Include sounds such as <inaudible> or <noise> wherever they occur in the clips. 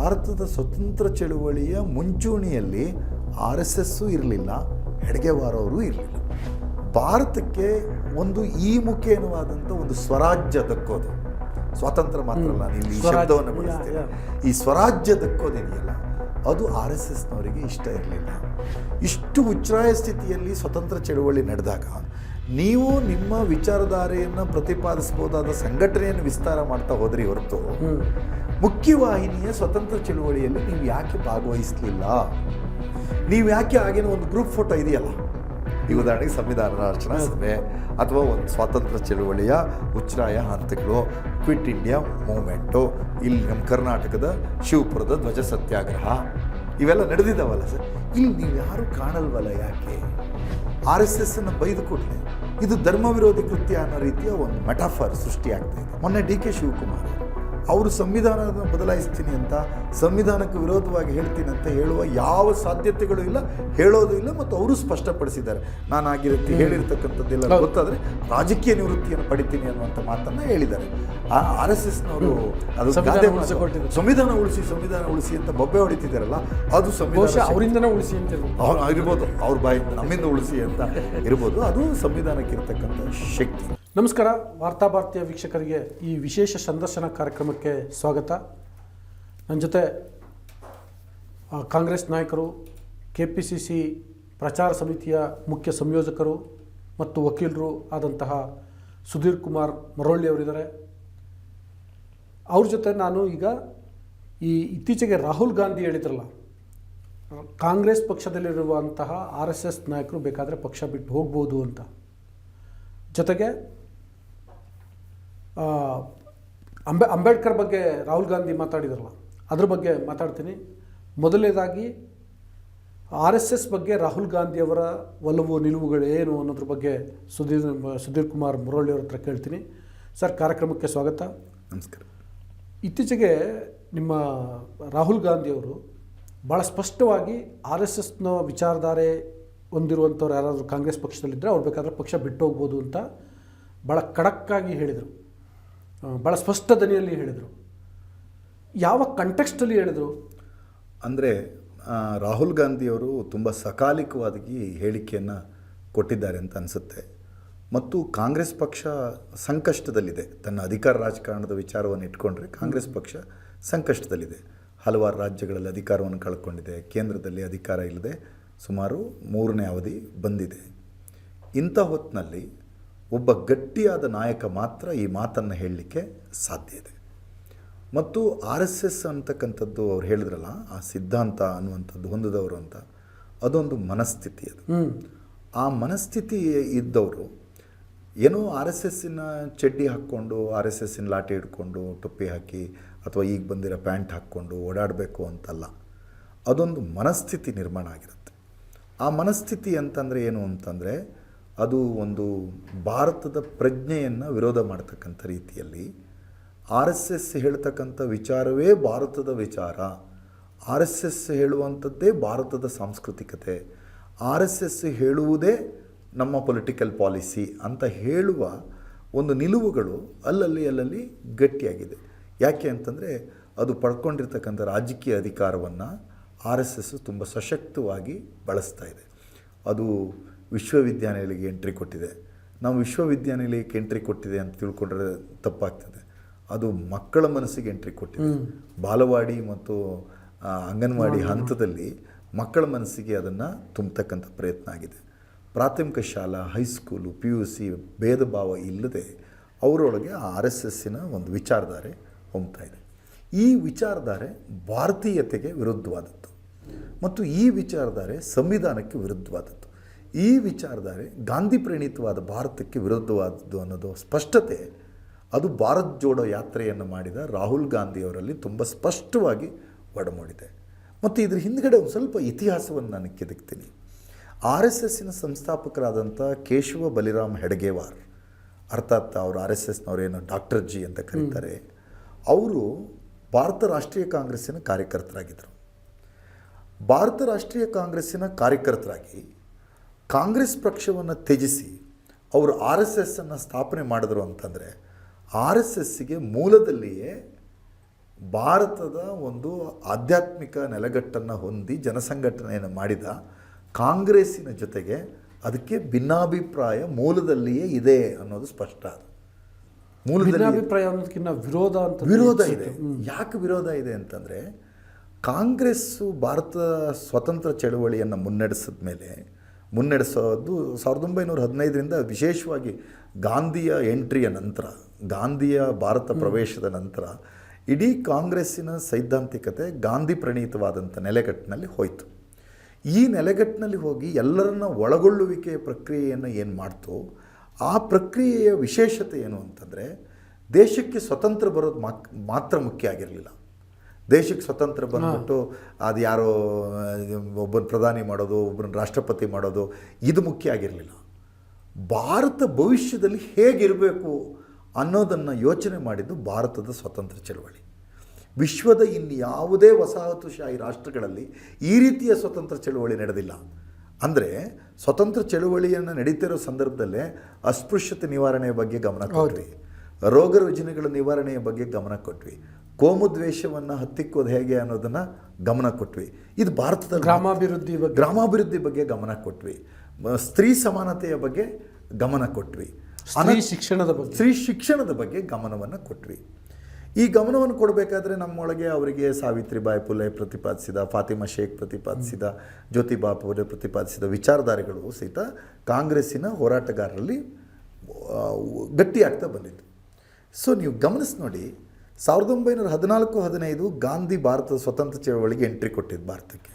ಭಾರತದ ಸ್ವತಂತ್ರ ಚಳುವಳಿಯ ಮುಂಚೂಣಿಯಲ್ಲಿ ಆರ್ ಎಸ್ ಎಸ್ಸು ಇರಲಿಲ್ಲ ಹೆಡ್ಗೆವಾರವರು ಇರಲಿಲ್ಲ. ಭಾರತಕ್ಕೆ ಒಂದು ಈ ಮುಖೇನವಾದಂಥ ಒಂದು ಸ್ವರಾಜ್ಯ ದಕ್ಕೋದು. ಸ್ವಾತಂತ್ರ್ಯ ಮಾತ್ರ ಅಲ್ಲ ನೀವು ಈ. ಶಬ್ದವನ್ನು ಬಳಸ್ತೀರ ಈ ಸ್ವರಾಜ್ಯ ದಕ್ಕೋದಿದೆಯಲ್ಲ ಅದು ಆರ್ ಎಸ್ ಎಸ್ನವರಿಗೆ ಇಷ್ಟ ಇರಲಿಲ್ಲ. ಇಷ್ಟು ಉಚ್ಛ್ರಾಯ ಸ್ಥಿತಿಯಲ್ಲಿ ಸ್ವತಂತ್ರ ಚಳುವಳಿ ನಡೆದಾಗ ನೀವು ನಿಮ್ಮ ವಿಚಾರಧಾರೆಯನ್ನು ಪ್ರತಿಪಾದಿಸಬಹುದಾದ ಸಂಘಟನೆಯನ್ನು ವಿಸ್ತಾರ ಮಾಡ್ತಾ ಹೋದ್ರಿ ಹೊರತು. ಮುಖ್ಯವಾಹಿನಿಯ ಸ್ವತಂತ್ರ ಚಳುವಳಿಯಲ್ಲಿ ನೀವು ಯಾಕೆ ಭಾಗವಹಿಸಲಿಲ್ಲ? ನೀವು ಯಾಕೆ ಆಗಿನ ಒಂದು ಗ್ರೂಪ್ ಫೋಟೋ ಇದೆಯಲ್ಲ? ಈ ಉದಾಹರಣೆಗೆ ಸಂವಿಧಾನ ರಚನಾ ಸಭೆ ಅಥವಾ ಒಂದು ಸ್ವಾತಂತ್ರ್ಯ ಚಳುವಳಿಯ ಉಚ್ಛ್ರಾಯ ಹಂತಗಳು ಕ್ವಿಟ್ ಇಂಡಿಯಾ ಮೂಮೆಂಟು ಇಲ್ಲಿ ನಮ್ಮ ಕರ್ನಾಟಕದ ಶಿವಪುರದ ಧ್ವಜ ಸತ್ಯಾಗ್ರಹ ಇವೆಲ್ಲ ನಡೆದಿದ್ದಾವಲ್ಲ ಸರ್. ಇಲ್ಲಿ ನೀವು ಯಾರು ಕಾಣಲ್ವಲ್ಲ ಯಾಕೆ? ಆರ್ ಎಸ್ ಎಸ್ಸನ್ನು ಬೈದು ಕೊಡಲಿ. ಇದು ಧರ್ಮ ವಿರೋಧಿ ಕೃತ್ಯ ಅನ್ನೋ ರೀತಿಯ ಒಂದು ಮೆಟಾಫರ್ ಸೃಷ್ಟಿಯಾಗ್ತಾ ಇದೆ. ಮೊನ್ನೆ ಡಿ ಕೆ ಶಿವಕುಮಾರ್ ಅವರು ಸಂವಿಧಾನವನ್ನು ಬದಲಾಯಿಸ್ತೀನಿ ಅಂತ ಸಂವಿಧಾನಕ್ಕೆ ವಿರೋಧವಾಗಿ ಹೇಳ್ತೀನಿ ಅಂತ ಹೇಳುವ ಯಾವ ಸಾಧ್ಯತೆಗಳು ಇಲ್ಲ ಹೇಳೋದು ಇಲ್ಲ ಮತ್ತು ಅವರು ಸ್ಪಷ್ಟಪಡಿಸಿದ್ದಾರೆ. ನಾನು ಆಗಿರುತ್ತೆ ಹೇಳಿರ್ತಕ್ಕಂಥದ್ದೆಲ್ಲ. ಗೊತ್ತಾದರೆ ರಾಜಕೀಯ ನಿವೃತ್ತಿಯನ್ನು ಪಡಿತೀನಿ ಅನ್ನುವಂಥ ಮಾತನ್ನು ಹೇಳಿದ್ದಾರೆ. ಆರ್ ಎಸ್ ಎಸ್ನವರು ಅದು ಸಂವಿಧಾನ ಉಳಿಸಿ ಸಂವಿಧಾನ ಉಳಿಸಿ ಅಂತ ಬೊಬ್ಬೆ ಹೊಡಿತಿದ್ದಾರಲ್ಲ ಅದು ಸಂವಿಧಾನ ಅವರಿಂದನೇ ಉಳಿಸಿ ಅಂತ ಇರ್ಬೋದು. ಅವ್ರ ಬಾಯಿಂದ ನಮ್ಮಿಂದ ಉಳಿಸಿ ಅಂತ ಇರ್ಬೋದು ಅದು ಸಂವಿಧಾನಕ್ಕೆ ಇರತಕ್ಕಂಥ ಶಕ್ತಿ. ನಮಸ್ಕಾರ, ವಾರ್ತಾ ಭಾರತೀಯ ವೀಕ್ಷಕರಿಗೆ ಈ ವಿಶೇಷ ಸಂದರ್ಶನ ಕಾರ್ಯಕ್ರಮಕ್ಕೆ ಸ್ವಾಗತ. ನನ್ನ ಜೊತೆ ಕಾಂಗ್ರೆಸ್ ನಾಯಕರು ಕೆ ಪಿ ಸಿ ಸಿ ಪ್ರಚಾರ ಸಮಿತಿಯ ಮುಖ್ಯ ಸಂಯೋಜಕರು ಮತ್ತು ವಕೀಲರು ಆದಂತಹ ಸುಧೀರ್ ಕುಮಾರ್ ಮರೊಳ್ಳಿ ಅವರಿದ್ದಾರೆ. ಅವ್ರ ಜೊತೆ ನಾನು ಈಗ ಈ ಇತ್ತೀಚೆಗೆ ರಾಹುಲ್ ಗಾಂಧಿ ಹೇಳಿದ್ರಲ್ಲ, ಕಾಂಗ್ರೆಸ್ ಪಕ್ಷದಲ್ಲಿರುವಂತಹ ಆರ್ ಎಸ್ ಎಸ್ ನಾಯಕರು ಬೇಕಾದರೆ ಪಕ್ಷ ಬಿಟ್ಟು ಹೋಗ್ಬೋದು ಅಂತ. ಜೊತೆಗೆ ಅಂಬೆ ಅಂಬೇಡ್ಕರ್ ಬಗ್ಗೆ ರಾಹುಲ್ ಗಾಂಧಿ ಮಾತಾಡಿದ್ರಲ್ಲ ಅದ್ರ ಬಗ್ಗೆ ಮಾತಾಡ್ತೀನಿ. ಮೊದಲನೇದಾಗಿ ಆರ್ ಎಸ್ ಎಸ್ ಬಗ್ಗೆ ರಾಹುಲ್ ಗಾಂಧಿಯವರ ಒಲವು ನಿಲುವುಗಳು ಏನು ಅನ್ನೋದ್ರ ಬಗ್ಗೆ ಸುಧೀರ್ ಸುಧೀರ್ ಕುಮಾರ್ ಮುರಳಿ ಅವ್ರ ಹತ್ರ ಕೇಳ್ತೀನಿ. ಸರ್ ಕಾರ್ಯಕ್ರಮಕ್ಕೆ ಸ್ವಾಗತ. ನಮಸ್ಕಾರ. ಇತ್ತೀಚೆಗೆ ನಿಮ್ಮ ರಾಹುಲ್ ಗಾಂಧಿಯವರು ಭಾಳ ಸ್ಪಷ್ಟವಾಗಿ ಆರ್ ಎಸ್ ಎಸ್ನ ವಿಚಾರಧಾರೆ ಹೊಂದಿರುವಂಥವ್ರು ಯಾರಾದರೂ ಕಾಂಗ್ರೆಸ್ ಪಕ್ಷದಲ್ಲಿದ್ದರೆ ಅವ್ರು ಬೇಕಾದ್ರೆ ಪಕ್ಷ ಬಿಟ್ಟು ಹೋಗ್ಬೋದು ಅಂತ ಭಾಳ ಖಡಕ್ಕಾಗಿ ಹೇಳಿದರು. ಭಾಳ ಸ್ಪಷ್ಟ ದನಿಯಲ್ಲಿ ಹೇಳಿದರು. ಯಾವ ಕಂಟೆಕ್ಸ್ಟಲ್ಲಿ ಹೇಳಿದರು? ಅಂದರೆ ರಾಹುಲ್ ಗಾಂಧಿಯವರು ತುಂಬ ಸಕಾಲಿಕವಾಗಿ ಹೇಳಿಕೆಯನ್ನು ಕೊಟ್ಟಿದ್ದಾರೆ ಅಂತ ಅನಿಸುತ್ತೆ. ಮತ್ತು ಕಾಂಗ್ರೆಸ್ ಪಕ್ಷ ಸಂಕಷ್ಟದಲ್ಲಿದೆ. ತನ್ನ ಅಧಿಕಾರ ರಾಜಕಾರಣದ ವಿಚಾರವನ್ನು ಇಟ್ಕೊಂಡ್ರೆ ಕಾಂಗ್ರೆಸ್ ಪಕ್ಷ ಸಂಕಷ್ಟದಲ್ಲಿದೆ. ಹಲವಾರು ರಾಜ್ಯಗಳಲ್ಲಿ ಅಧಿಕಾರವನ್ನು ಕಳ್ಕೊಂಡಿದೆ. ಕೇಂದ್ರದಲ್ಲಿ ಅಧಿಕಾರ ಇಲ್ಲದೆ ಸುಮಾರು ಮೂರನೇ ಅವಧಿ ಬಂದಿದೆ. ಇಂಥ ಹೊತ್ತಿನಲ್ಲಿ ಒಬ್ಬ ಗಟ್ಟಿಯಾದ ನಾಯಕ ಮಾತ್ರ ಈ ಮಾತನ್ನು ಹೇಳಲಿಕ್ಕೆ ಸಾಧ್ಯ ಇದೆ. ಮತ್ತು ಆರ್ ಎಸ್ ಎಸ್ ಅಂತಕ್ಕಂಥದ್ದು ಅವ್ರು ಹೇಳಿದ್ರಲ್ಲ ಆ ಸಿದ್ಧಾಂತ ಅನ್ನುವಂಥದ್ದು ಹೊಂದಿದವರು ಅಂತ ಅದೊಂದು ಮನಸ್ಥಿತಿ ಅದು. ಆ ಮನಸ್ಥಿತಿ ಇದ್ದವರು ಏನೋ ಆರ್ ಎಸ್ ಎಸ್ಸಿನ ಚಡ್ಡಿ ಹಾಕ್ಕೊಂಡು ಆರ್ ಎಸ್ ಎಸ್ಸಿನ ಲಾಠಿ ಹಿಡ್ಕೊಂಡು ಟೊಪ್ಪಿ ಹಾಕಿ ಅಥವಾ ಈಗ ಬಂದಿರೋ ಪ್ಯಾಂಟ್ ಹಾಕ್ಕೊಂಡು ಓಡಾಡಬೇಕು ಅಂತಲ್ಲ ಅದೊಂದು ಮನಸ್ಥಿತಿ ನಿರ್ಮಾಣ ಆಗಿರುತ್ತೆ. ಆ ಮನಸ್ಥಿತಿ ಅಂತಂದರೆ ಏನು ಅಂತಂದರೆ ಅದು ಒಂದು ಭಾರತದ ಪ್ರಜ್ಞೆಯನ್ನು ವಿರೋಧ ಮಾಡ್ತಕ್ಕಂಥ ರೀತಿಯಲ್ಲಿ ಆರ್ ಎಸ್ ಎಸ್ ಹೇಳ್ತಕ್ಕಂಥ ವಿಚಾರವೇ ಭಾರತದ ವಿಚಾರ. ಆರ್ ಎಸ್ ಎಸ್ ಹೇಳುವಂಥದ್ದೇ ಭಾರತದ ಸಾಂಸ್ಕೃತಿಕತೆ. ಆರ್ ಎಸ್ ಎಸ್ ಹೇಳುವುದೇ ನಮ್ಮ ಪೊಲಿಟಿಕಲ್ ಪಾಲಿಸಿ ಅಂತ ಹೇಳುವ ಒಂದು ನಿಲುವುಗಳು ಅಲ್ಲಲ್ಲಿ ಅಲ್ಲಲ್ಲಿ ಗಟ್ಟಿಯಾಗಿದೆ. ಯಾಕೆ ಅಂತಂದರೆ ಅದು ಪಡ್ಕೊಂಡಿರ್ತಕ್ಕಂಥ ರಾಜಕೀಯ ಅಧಿಕಾರವನ್ನು ಆರ್ ಎಸ್ ಎಸ್ ತುಂಬ ಸಶಕ್ತವಾಗಿ ಬಳಸ್ತಾ ಇದೆ. ಅದು ವಿಶ್ವವಿದ್ಯಾನಿಲಯಕ್ಕೆ ಎಂಟ್ರಿ ಕೊಟ್ಟಿದೆ. ನಾವು ವಿಶ್ವವಿದ್ಯಾನಿಲಯಕ್ಕೆ ಎಂಟ್ರಿ ಕೊಟ್ಟಿದೆ ಅಂತ ತಿಳ್ಕೊಂಡ್ರೆ ತಪ್ಪಾಗ್ತದೆ. ಅದು ಮಕ್ಕಳ ಮನಸ್ಸಿಗೆ ಎಂಟ್ರಿ ಕೊಟ್ಟಿದೆ. ಬಾಲವಾಡಿ ಮತ್ತು ಅಂಗನವಾಡಿ ಹಂತದಲ್ಲಿ ಮಕ್ಕಳ ಮನಸ್ಸಿಗೆ ಅದನ್ನು ತುಂಬತಕ್ಕಂಥ ಪ್ರಯತ್ನ ಆಗಿದೆ. ಪ್ರಾಥಮಿಕ ಶಾಲಾ ಹೈಸ್ಕೂಲು ಪಿ ಯು ಸಿ ಭೇದ ಭಾವ ಇಲ್ಲದೆ ಅವರೊಳಗೆ ಆರ್ ಎಸ್ ಎಸ್ಸಿನ ಒಂದು ವಿಚಾರಧಾರೆ ಹೊಮ್ತಾ ಇದೆ. ಈ ವಿಚಾರಧಾರೆ ಭಾರತೀಯತೆಗೆ ವಿರುದ್ಧವಾದದ್ದು. ಮತ್ತು ಈ ವಿಚಾರಧಾರೆ ಸಂವಿಧಾನಕ್ಕೆ ವಿರುದ್ಧವಾದದ್ದು. ಈ ವಿಚಾರಧಾರೆ ಗಾಂಧಿ ಪ್ರೇಣಿತವಾದ ಭಾರತಕ್ಕೆ ವಿರುದ್ಧವಾದದ್ದು ಅನ್ನೋದು ಸ್ಪಷ್ಟತೆ. ಅದು ಭಾರತ್ ಜೋಡೋ ಯಾತ್ರೆಯನ್ನು ಮಾಡಿದ ರಾಹುಲ್ ಗಾಂಧಿಯವರಲ್ಲಿ ತುಂಬ ಸ್ಪಷ್ಟವಾಗಿ ಒಡಮೂಡಿದೆ. ಮತ್ತು ಇದ್ರ ಹಿಂದ್ಗಡೆ ಒಂದು ಸ್ವಲ್ಪ ಇತಿಹಾಸವನ್ನು ನಾನು ಕೆದಕ್ತೀನಿ. ಆರ್ ಎಸ್ ಎಸ್ಸಿನ ಸಂಸ್ಥಾಪಕರಾದಂಥ ಕೇಶವ ಬಲಿರಾಮ್ ಹೆಡಗೇವಾರ್, ಅರ್ಥಾತ್ ಅವರು ಆರ್ ಎಸ್ ಎಸ್ನವರೇನು ಡಾಕ್ಟರ್ ಜಿ ಅಂತ ಕರೀತಾರೆ, ಅವರು ಭಾರತ ರಾಷ್ಟ್ರೀಯ ಕಾಂಗ್ರೆಸ್ಸಿನ ಕಾರ್ಯಕರ್ತರಾಗಿದ್ದರು. ಭಾರತ ರಾಷ್ಟ್ರೀಯ ಕಾಂಗ್ರೆಸ್ಸಿನ ಕಾರ್ಯಕರ್ತರಾಗಿ ಕಾಂಗ್ರೆಸ್ ಪಕ್ಷವನ್ನು ತ್ಯಜಿಸಿ ಅವರು ಆರ್ ಎಸ್ ಎಸ್ಸನ್ನು ಸ್ಥಾಪನೆ ಮಾಡಿದ್ರು ಅಂತಂದರೆ ಆರ್ ಎಸ್ ಎಸ್ಸಿಗೆ ಮೂಲದಲ್ಲಿಯೇ ಭಾರತದ ಒಂದು ಆಧ್ಯಾತ್ಮಿಕ ನೆಲೆಗಟ್ಟನ್ನು ಹೊಂದಿ ಜನಸಂಘಟನೆಯನ್ನು ಮಾಡಿದ ಕಾಂಗ್ರೆಸ್ಸಿನ ಜೊತೆಗೆ ಅದಕ್ಕೆ ಭಿನ್ನಾಭಿಪ್ರಾಯ ಮೂಲದಲ್ಲಿಯೇ ಇದೆ ಅನ್ನೋದು ಸ್ಪಷ್ಟ ಅದು. ಮೂಲದಲ್ಲಿ ಭಿನ್ನಾಭಿಪ್ರಾಯ ಅನ್ನೋದಕ್ಕಿಂತ ವಿರೋಧ ಅಂತ ವಿರೋಧ ಇದೆ. ಯಾಕೆ ವಿರೋಧ ಇದೆ ಅಂತಂದರೆ ಕಾಂಗ್ರೆಸ್ಸು ಭಾರತ ಸ್ವತಂತ್ರ ಚಳುವಳಿಯನ್ನು ಮುನ್ನಡೆಸಿದ ಮೇಲೆ ಮುನ್ನಡೆಸೋದು ಸಾವಿರದ ಒಂಬೈನೂರ ಹದಿನೈದರಿಂದ ವಿಶೇಷವಾಗಿ ಗಾಂಧಿಯ ಎಂಟ್ರಿಯ ನಂತರ ಗಾಂಧಿಯ ಭಾರತ ಪ್ರವೇಶದ ನಂತರ ಇಡೀ ಕಾಂಗ್ರೆಸ್ಸಿನ ಸೈದ್ಧಾಂತಿಕತೆ ಗಾಂಧಿ ಪ್ರಣೀತವಾದಂಥ ನೆಲೆಗಟ್ಟಿನಲ್ಲಿ ಹೋಯಿತು. ಈ ನೆಲೆಗಟ್ಟಿನಲ್ಲಿ ಹೋಗಿ ಎಲ್ಲರನ್ನ ಒಳಗೊಳ್ಳುವಿಕೆಯ ಪ್ರಕ್ರಿಯೆಯನ್ನು ಏನು ಮಾಡ್ತು? ಆ ಪ್ರಕ್ರಿಯೆಯ ವಿಶೇಷತೆ ಏನು ಅಂತಂದರೆ ದೇಶಕ್ಕೆ ಸ್ವತಂತ್ರ ಬರೋದು ಮಾಕ್ ಮಾತ್ರ ಮುಖ್ಯ ಆಗಿರಲಿಲ್ಲ. ದೇಶಕ್ಕೆ ಸ್ವತಂತ್ರ ಬಂದ್ಬಿಟ್ಟು ಅದು ಯಾರೋ ಒಬ್ಬನ ಪ್ರಧಾನಿ ಮಾಡೋದು ಒಬ್ಬನ ರಾಷ್ಟ್ರಪತಿ ಮಾಡೋದು ಇದು ಮುಖ್ಯ ಆಗಿರಲಿಲ್ಲ. ಭಾರತ ಭವಿಷ್ಯದಲ್ಲಿ ಹೇಗಿರಬೇಕು ಅನ್ನೋದನ್ನು ಯೋಚನೆ ಮಾಡಿದ್ದು ಭಾರತದ ಸ್ವತಂತ್ರ ಚಳವಳಿ. ವಿಶ್ವದ ಇನ್ಯಾವುದೇ ವಸಾಹತುಶಾಹಿ ರಾಷ್ಟ್ರಗಳಲ್ಲಿ ಈ ರೀತಿಯ ಸ್ವತಂತ್ರ ಚಳುವಳಿ ನಡೆದಿಲ್ಲ. ಅಂದರೆ ಸ್ವತಂತ್ರ ಚಳುವಳಿಯನ್ನು ನಡೀತಿರೋ ಸಂದರ್ಭದಲ್ಲೇ ಅಸ್ಪೃಶ್ಯತೆ ನಿವಾರಣೆಯ ಬಗ್ಗೆ ಗಮನ ಕೊಟ್ವಿ. ರೋಗ ರುಜಿನಗಳ ನಿವಾರಣೆಯ ಬಗ್ಗೆ ಗಮನ ಕೊಟ್ವಿ. ಕೋಮು ದ್ವೇಷವನ್ನು ಹತ್ತಿಕ್ಕೋದು ಹೇಗೆ ಅನ್ನೋದನ್ನು ಗಮನ ಕೊಟ್ವಿ. ಇದು ಭಾರತದ ಗ್ರಾಮಾಭಿವೃದ್ಧಿ ಬಗ್ಗೆ. ಗ್ರಾಮಾಭಿವೃದ್ಧಿ ಬಗ್ಗೆ ಗಮನ ಕೊಟ್ವಿ. ಸ್ತ್ರೀ ಸಮಾನತೆಯ ಬಗ್ಗೆ ಗಮನ ಕೊಟ್ವಿ. ಶಿಕ್ಷಣದ ಬಗ್ಗೆ. ಸ್ತ್ರೀ ಶಿಕ್ಷಣದ ಬಗ್ಗೆ ಗಮನವನ್ನು ಕೊಟ್ವಿ. ಈ ಗಮನವನ್ನು ಕೊಡಬೇಕಾದ್ರೆ ನಮ್ಮೊಳಗೆ ಅವರಿಗೆ ಸಾವಿತ್ರಿಬಾಯಿ ಪುಲೆ ಪ್ರತಿಪಾದಿಸಿದ ಫಾತಿಮಾ ಶೇಖ್ ಪ್ರತಿಪಾದಿಸಿದ ಜ್ಯೋತಿಬಾ ಫುಲೆ ಪ್ರತಿಪಾದಿಸಿದ ವಿಚಾರಧಾರೆಗಳು ಸಹಿತ ಕಾಂಗ್ರೆಸ್ಸಿನ ಹೋರಾಟಗಾರರಲ್ಲಿ ಗಟ್ಟಿಯಾಗ್ತಾ ಬಂದಿತ್ತು. ಸೊ ನೀವು ಗಮನಿಸಿ ನೋಡಿ ಸಾವಿರದ ಒಂಬೈನೂರ ಹದಿನಾಲ್ಕು ಹದಿನೈದು ಗಾಂಧಿ ಭಾರತದ ಸ್ವತಂತ್ರ ಚಳವಳಿಗೆ ಎಂಟ್ರಿ ಕೊಟ್ಟಿದ್ದು ಭಾರತಕ್ಕೆ.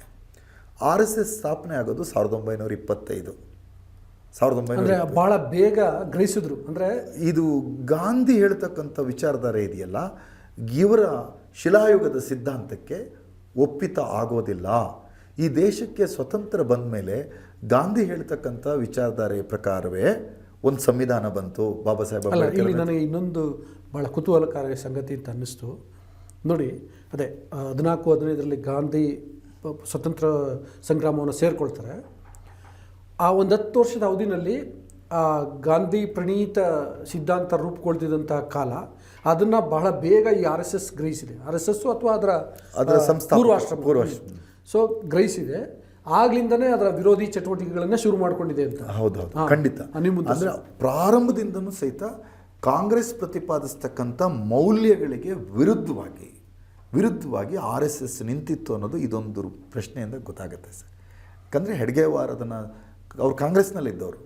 ಆರ್ ಎಸ್ ಎಸ್ ಸ್ಥಾಪನೆ ಆಗೋದು ಸಾವಿರದ ಒಂಬೈನೂರ ಇಪ್ಪತ್ತೈದು. ಸಾವಿರದ ಒಂಬೈನೂರ ಭಾಳ ಬೇಗ ಗ್ರಹಿಸಿದ್ರು. ಅಂದ್ರೆ ಇದು ಗಾಂಧಿ ಹೇಳ್ತಕ್ಕಂಥ ವಿಚಾರಧಾರೆ ಇದೆಯಲ್ಲ? ಇವರ ಶಿಲಾಯುಗದ ಸಿದ್ಧಾಂತಕ್ಕೆ ಒಪ್ಪಿತ ಆಗೋದಿಲ್ಲ. ಈ ದೇಶಕ್ಕೆ ಸ್ವತಂತ್ರ ಬಂದ ಮೇಲೆ ಗಾಂಧಿ ಹೇಳ್ತಕ್ಕಂಥ ವಿಚಾರಧಾರೆ ಪ್ರಕಾರವೇ ಒಂದು ಸಂವಿಧಾನ ಬಂತು. ಬಾಬಾ ಸಾಹೇಬ್ ನನಗೆ ಇನ್ನೊಂದು ಬಹಳ ಕುತೂಹಲಕಾರಿ ಸಂಗತಿ ಅಂತ ಅನ್ನಿಸ್ತು. ನೋಡಿ ಅದೇ ಹದಿನಾಲ್ಕು ಹದಿನೈದರಲ್ಲಿ ಗಾಂಧಿ ಸ್ವತಂತ್ರ ಸಂಗ್ರಾಮವನ್ನು ಸೇರಿಕೊಳ್ತಾರೆ. ಆ ಒಂದು ಹತ್ತು ವರ್ಷದ ಅವಧಿನಲ್ಲಿ ಆ ಗಾಂಧಿ ಪ್ರಣೀತ ಸಿದ್ಧಾಂತ ರೂಪುಗೊಳ್ತಿದ್ದಂಥ ಕಾಲ ಅದನ್ನು ಬಹಳ ಬೇಗ ಈ ಆರ್ ಎಸ್ ಎಸ್ ಗ್ರಹಿಸಿದೆ. ಆರ್ ಎಸ್ ಎಸ್ಸು ಅಥವಾ ಅದರ ಅದರ ಪೂರ್ವಾಶ್ರಮ. ಪೂರ್ವಾಶ್ರಮ. ಸೊ ಗ್ರಹಿಸಿದೆ. ಆಗ್ಲಿಂದನೇ ಅದರ ವಿರೋಧಿ ಚಟುವಟಿಕೆಗಳನ್ನ ಶುರು ಮಾಡ್ಕೊಂಡಿದೆ ಅಂತ. ಹೌದೌದು. ಖಂಡಿತ. ಅಂದರೆ ಪ್ರಾರಂಭದಿಂದನೂ ಸಹಿತ ಕಾಂಗ್ರೆಸ್ ಪ್ರತಿಪಾದಿಸ್ತಕ್ಕಂಥ ಮೌಲ್ಯಗಳಿಗೆ ವಿರುದ್ಧವಾಗಿ ವಿರುದ್ಧವಾಗಿ ಆರ್ ಎಸ್ ಎಸ್ ನಿಂತಿತ್ತು ಅನ್ನೋದು ಇದೊಂದು ಪ್ರಶ್ನೆಯಿಂದ ಗೊತ್ತಾಗುತ್ತೆ ಸರ್. ಯಾಕಂದರೆ ಹೆಡ್ಗೇವಾರ್ ಅದನ್ನು ಅವ್ರು ಕಾಂಗ್ರೆಸ್ನಲ್ಲಿದ್ದವರು.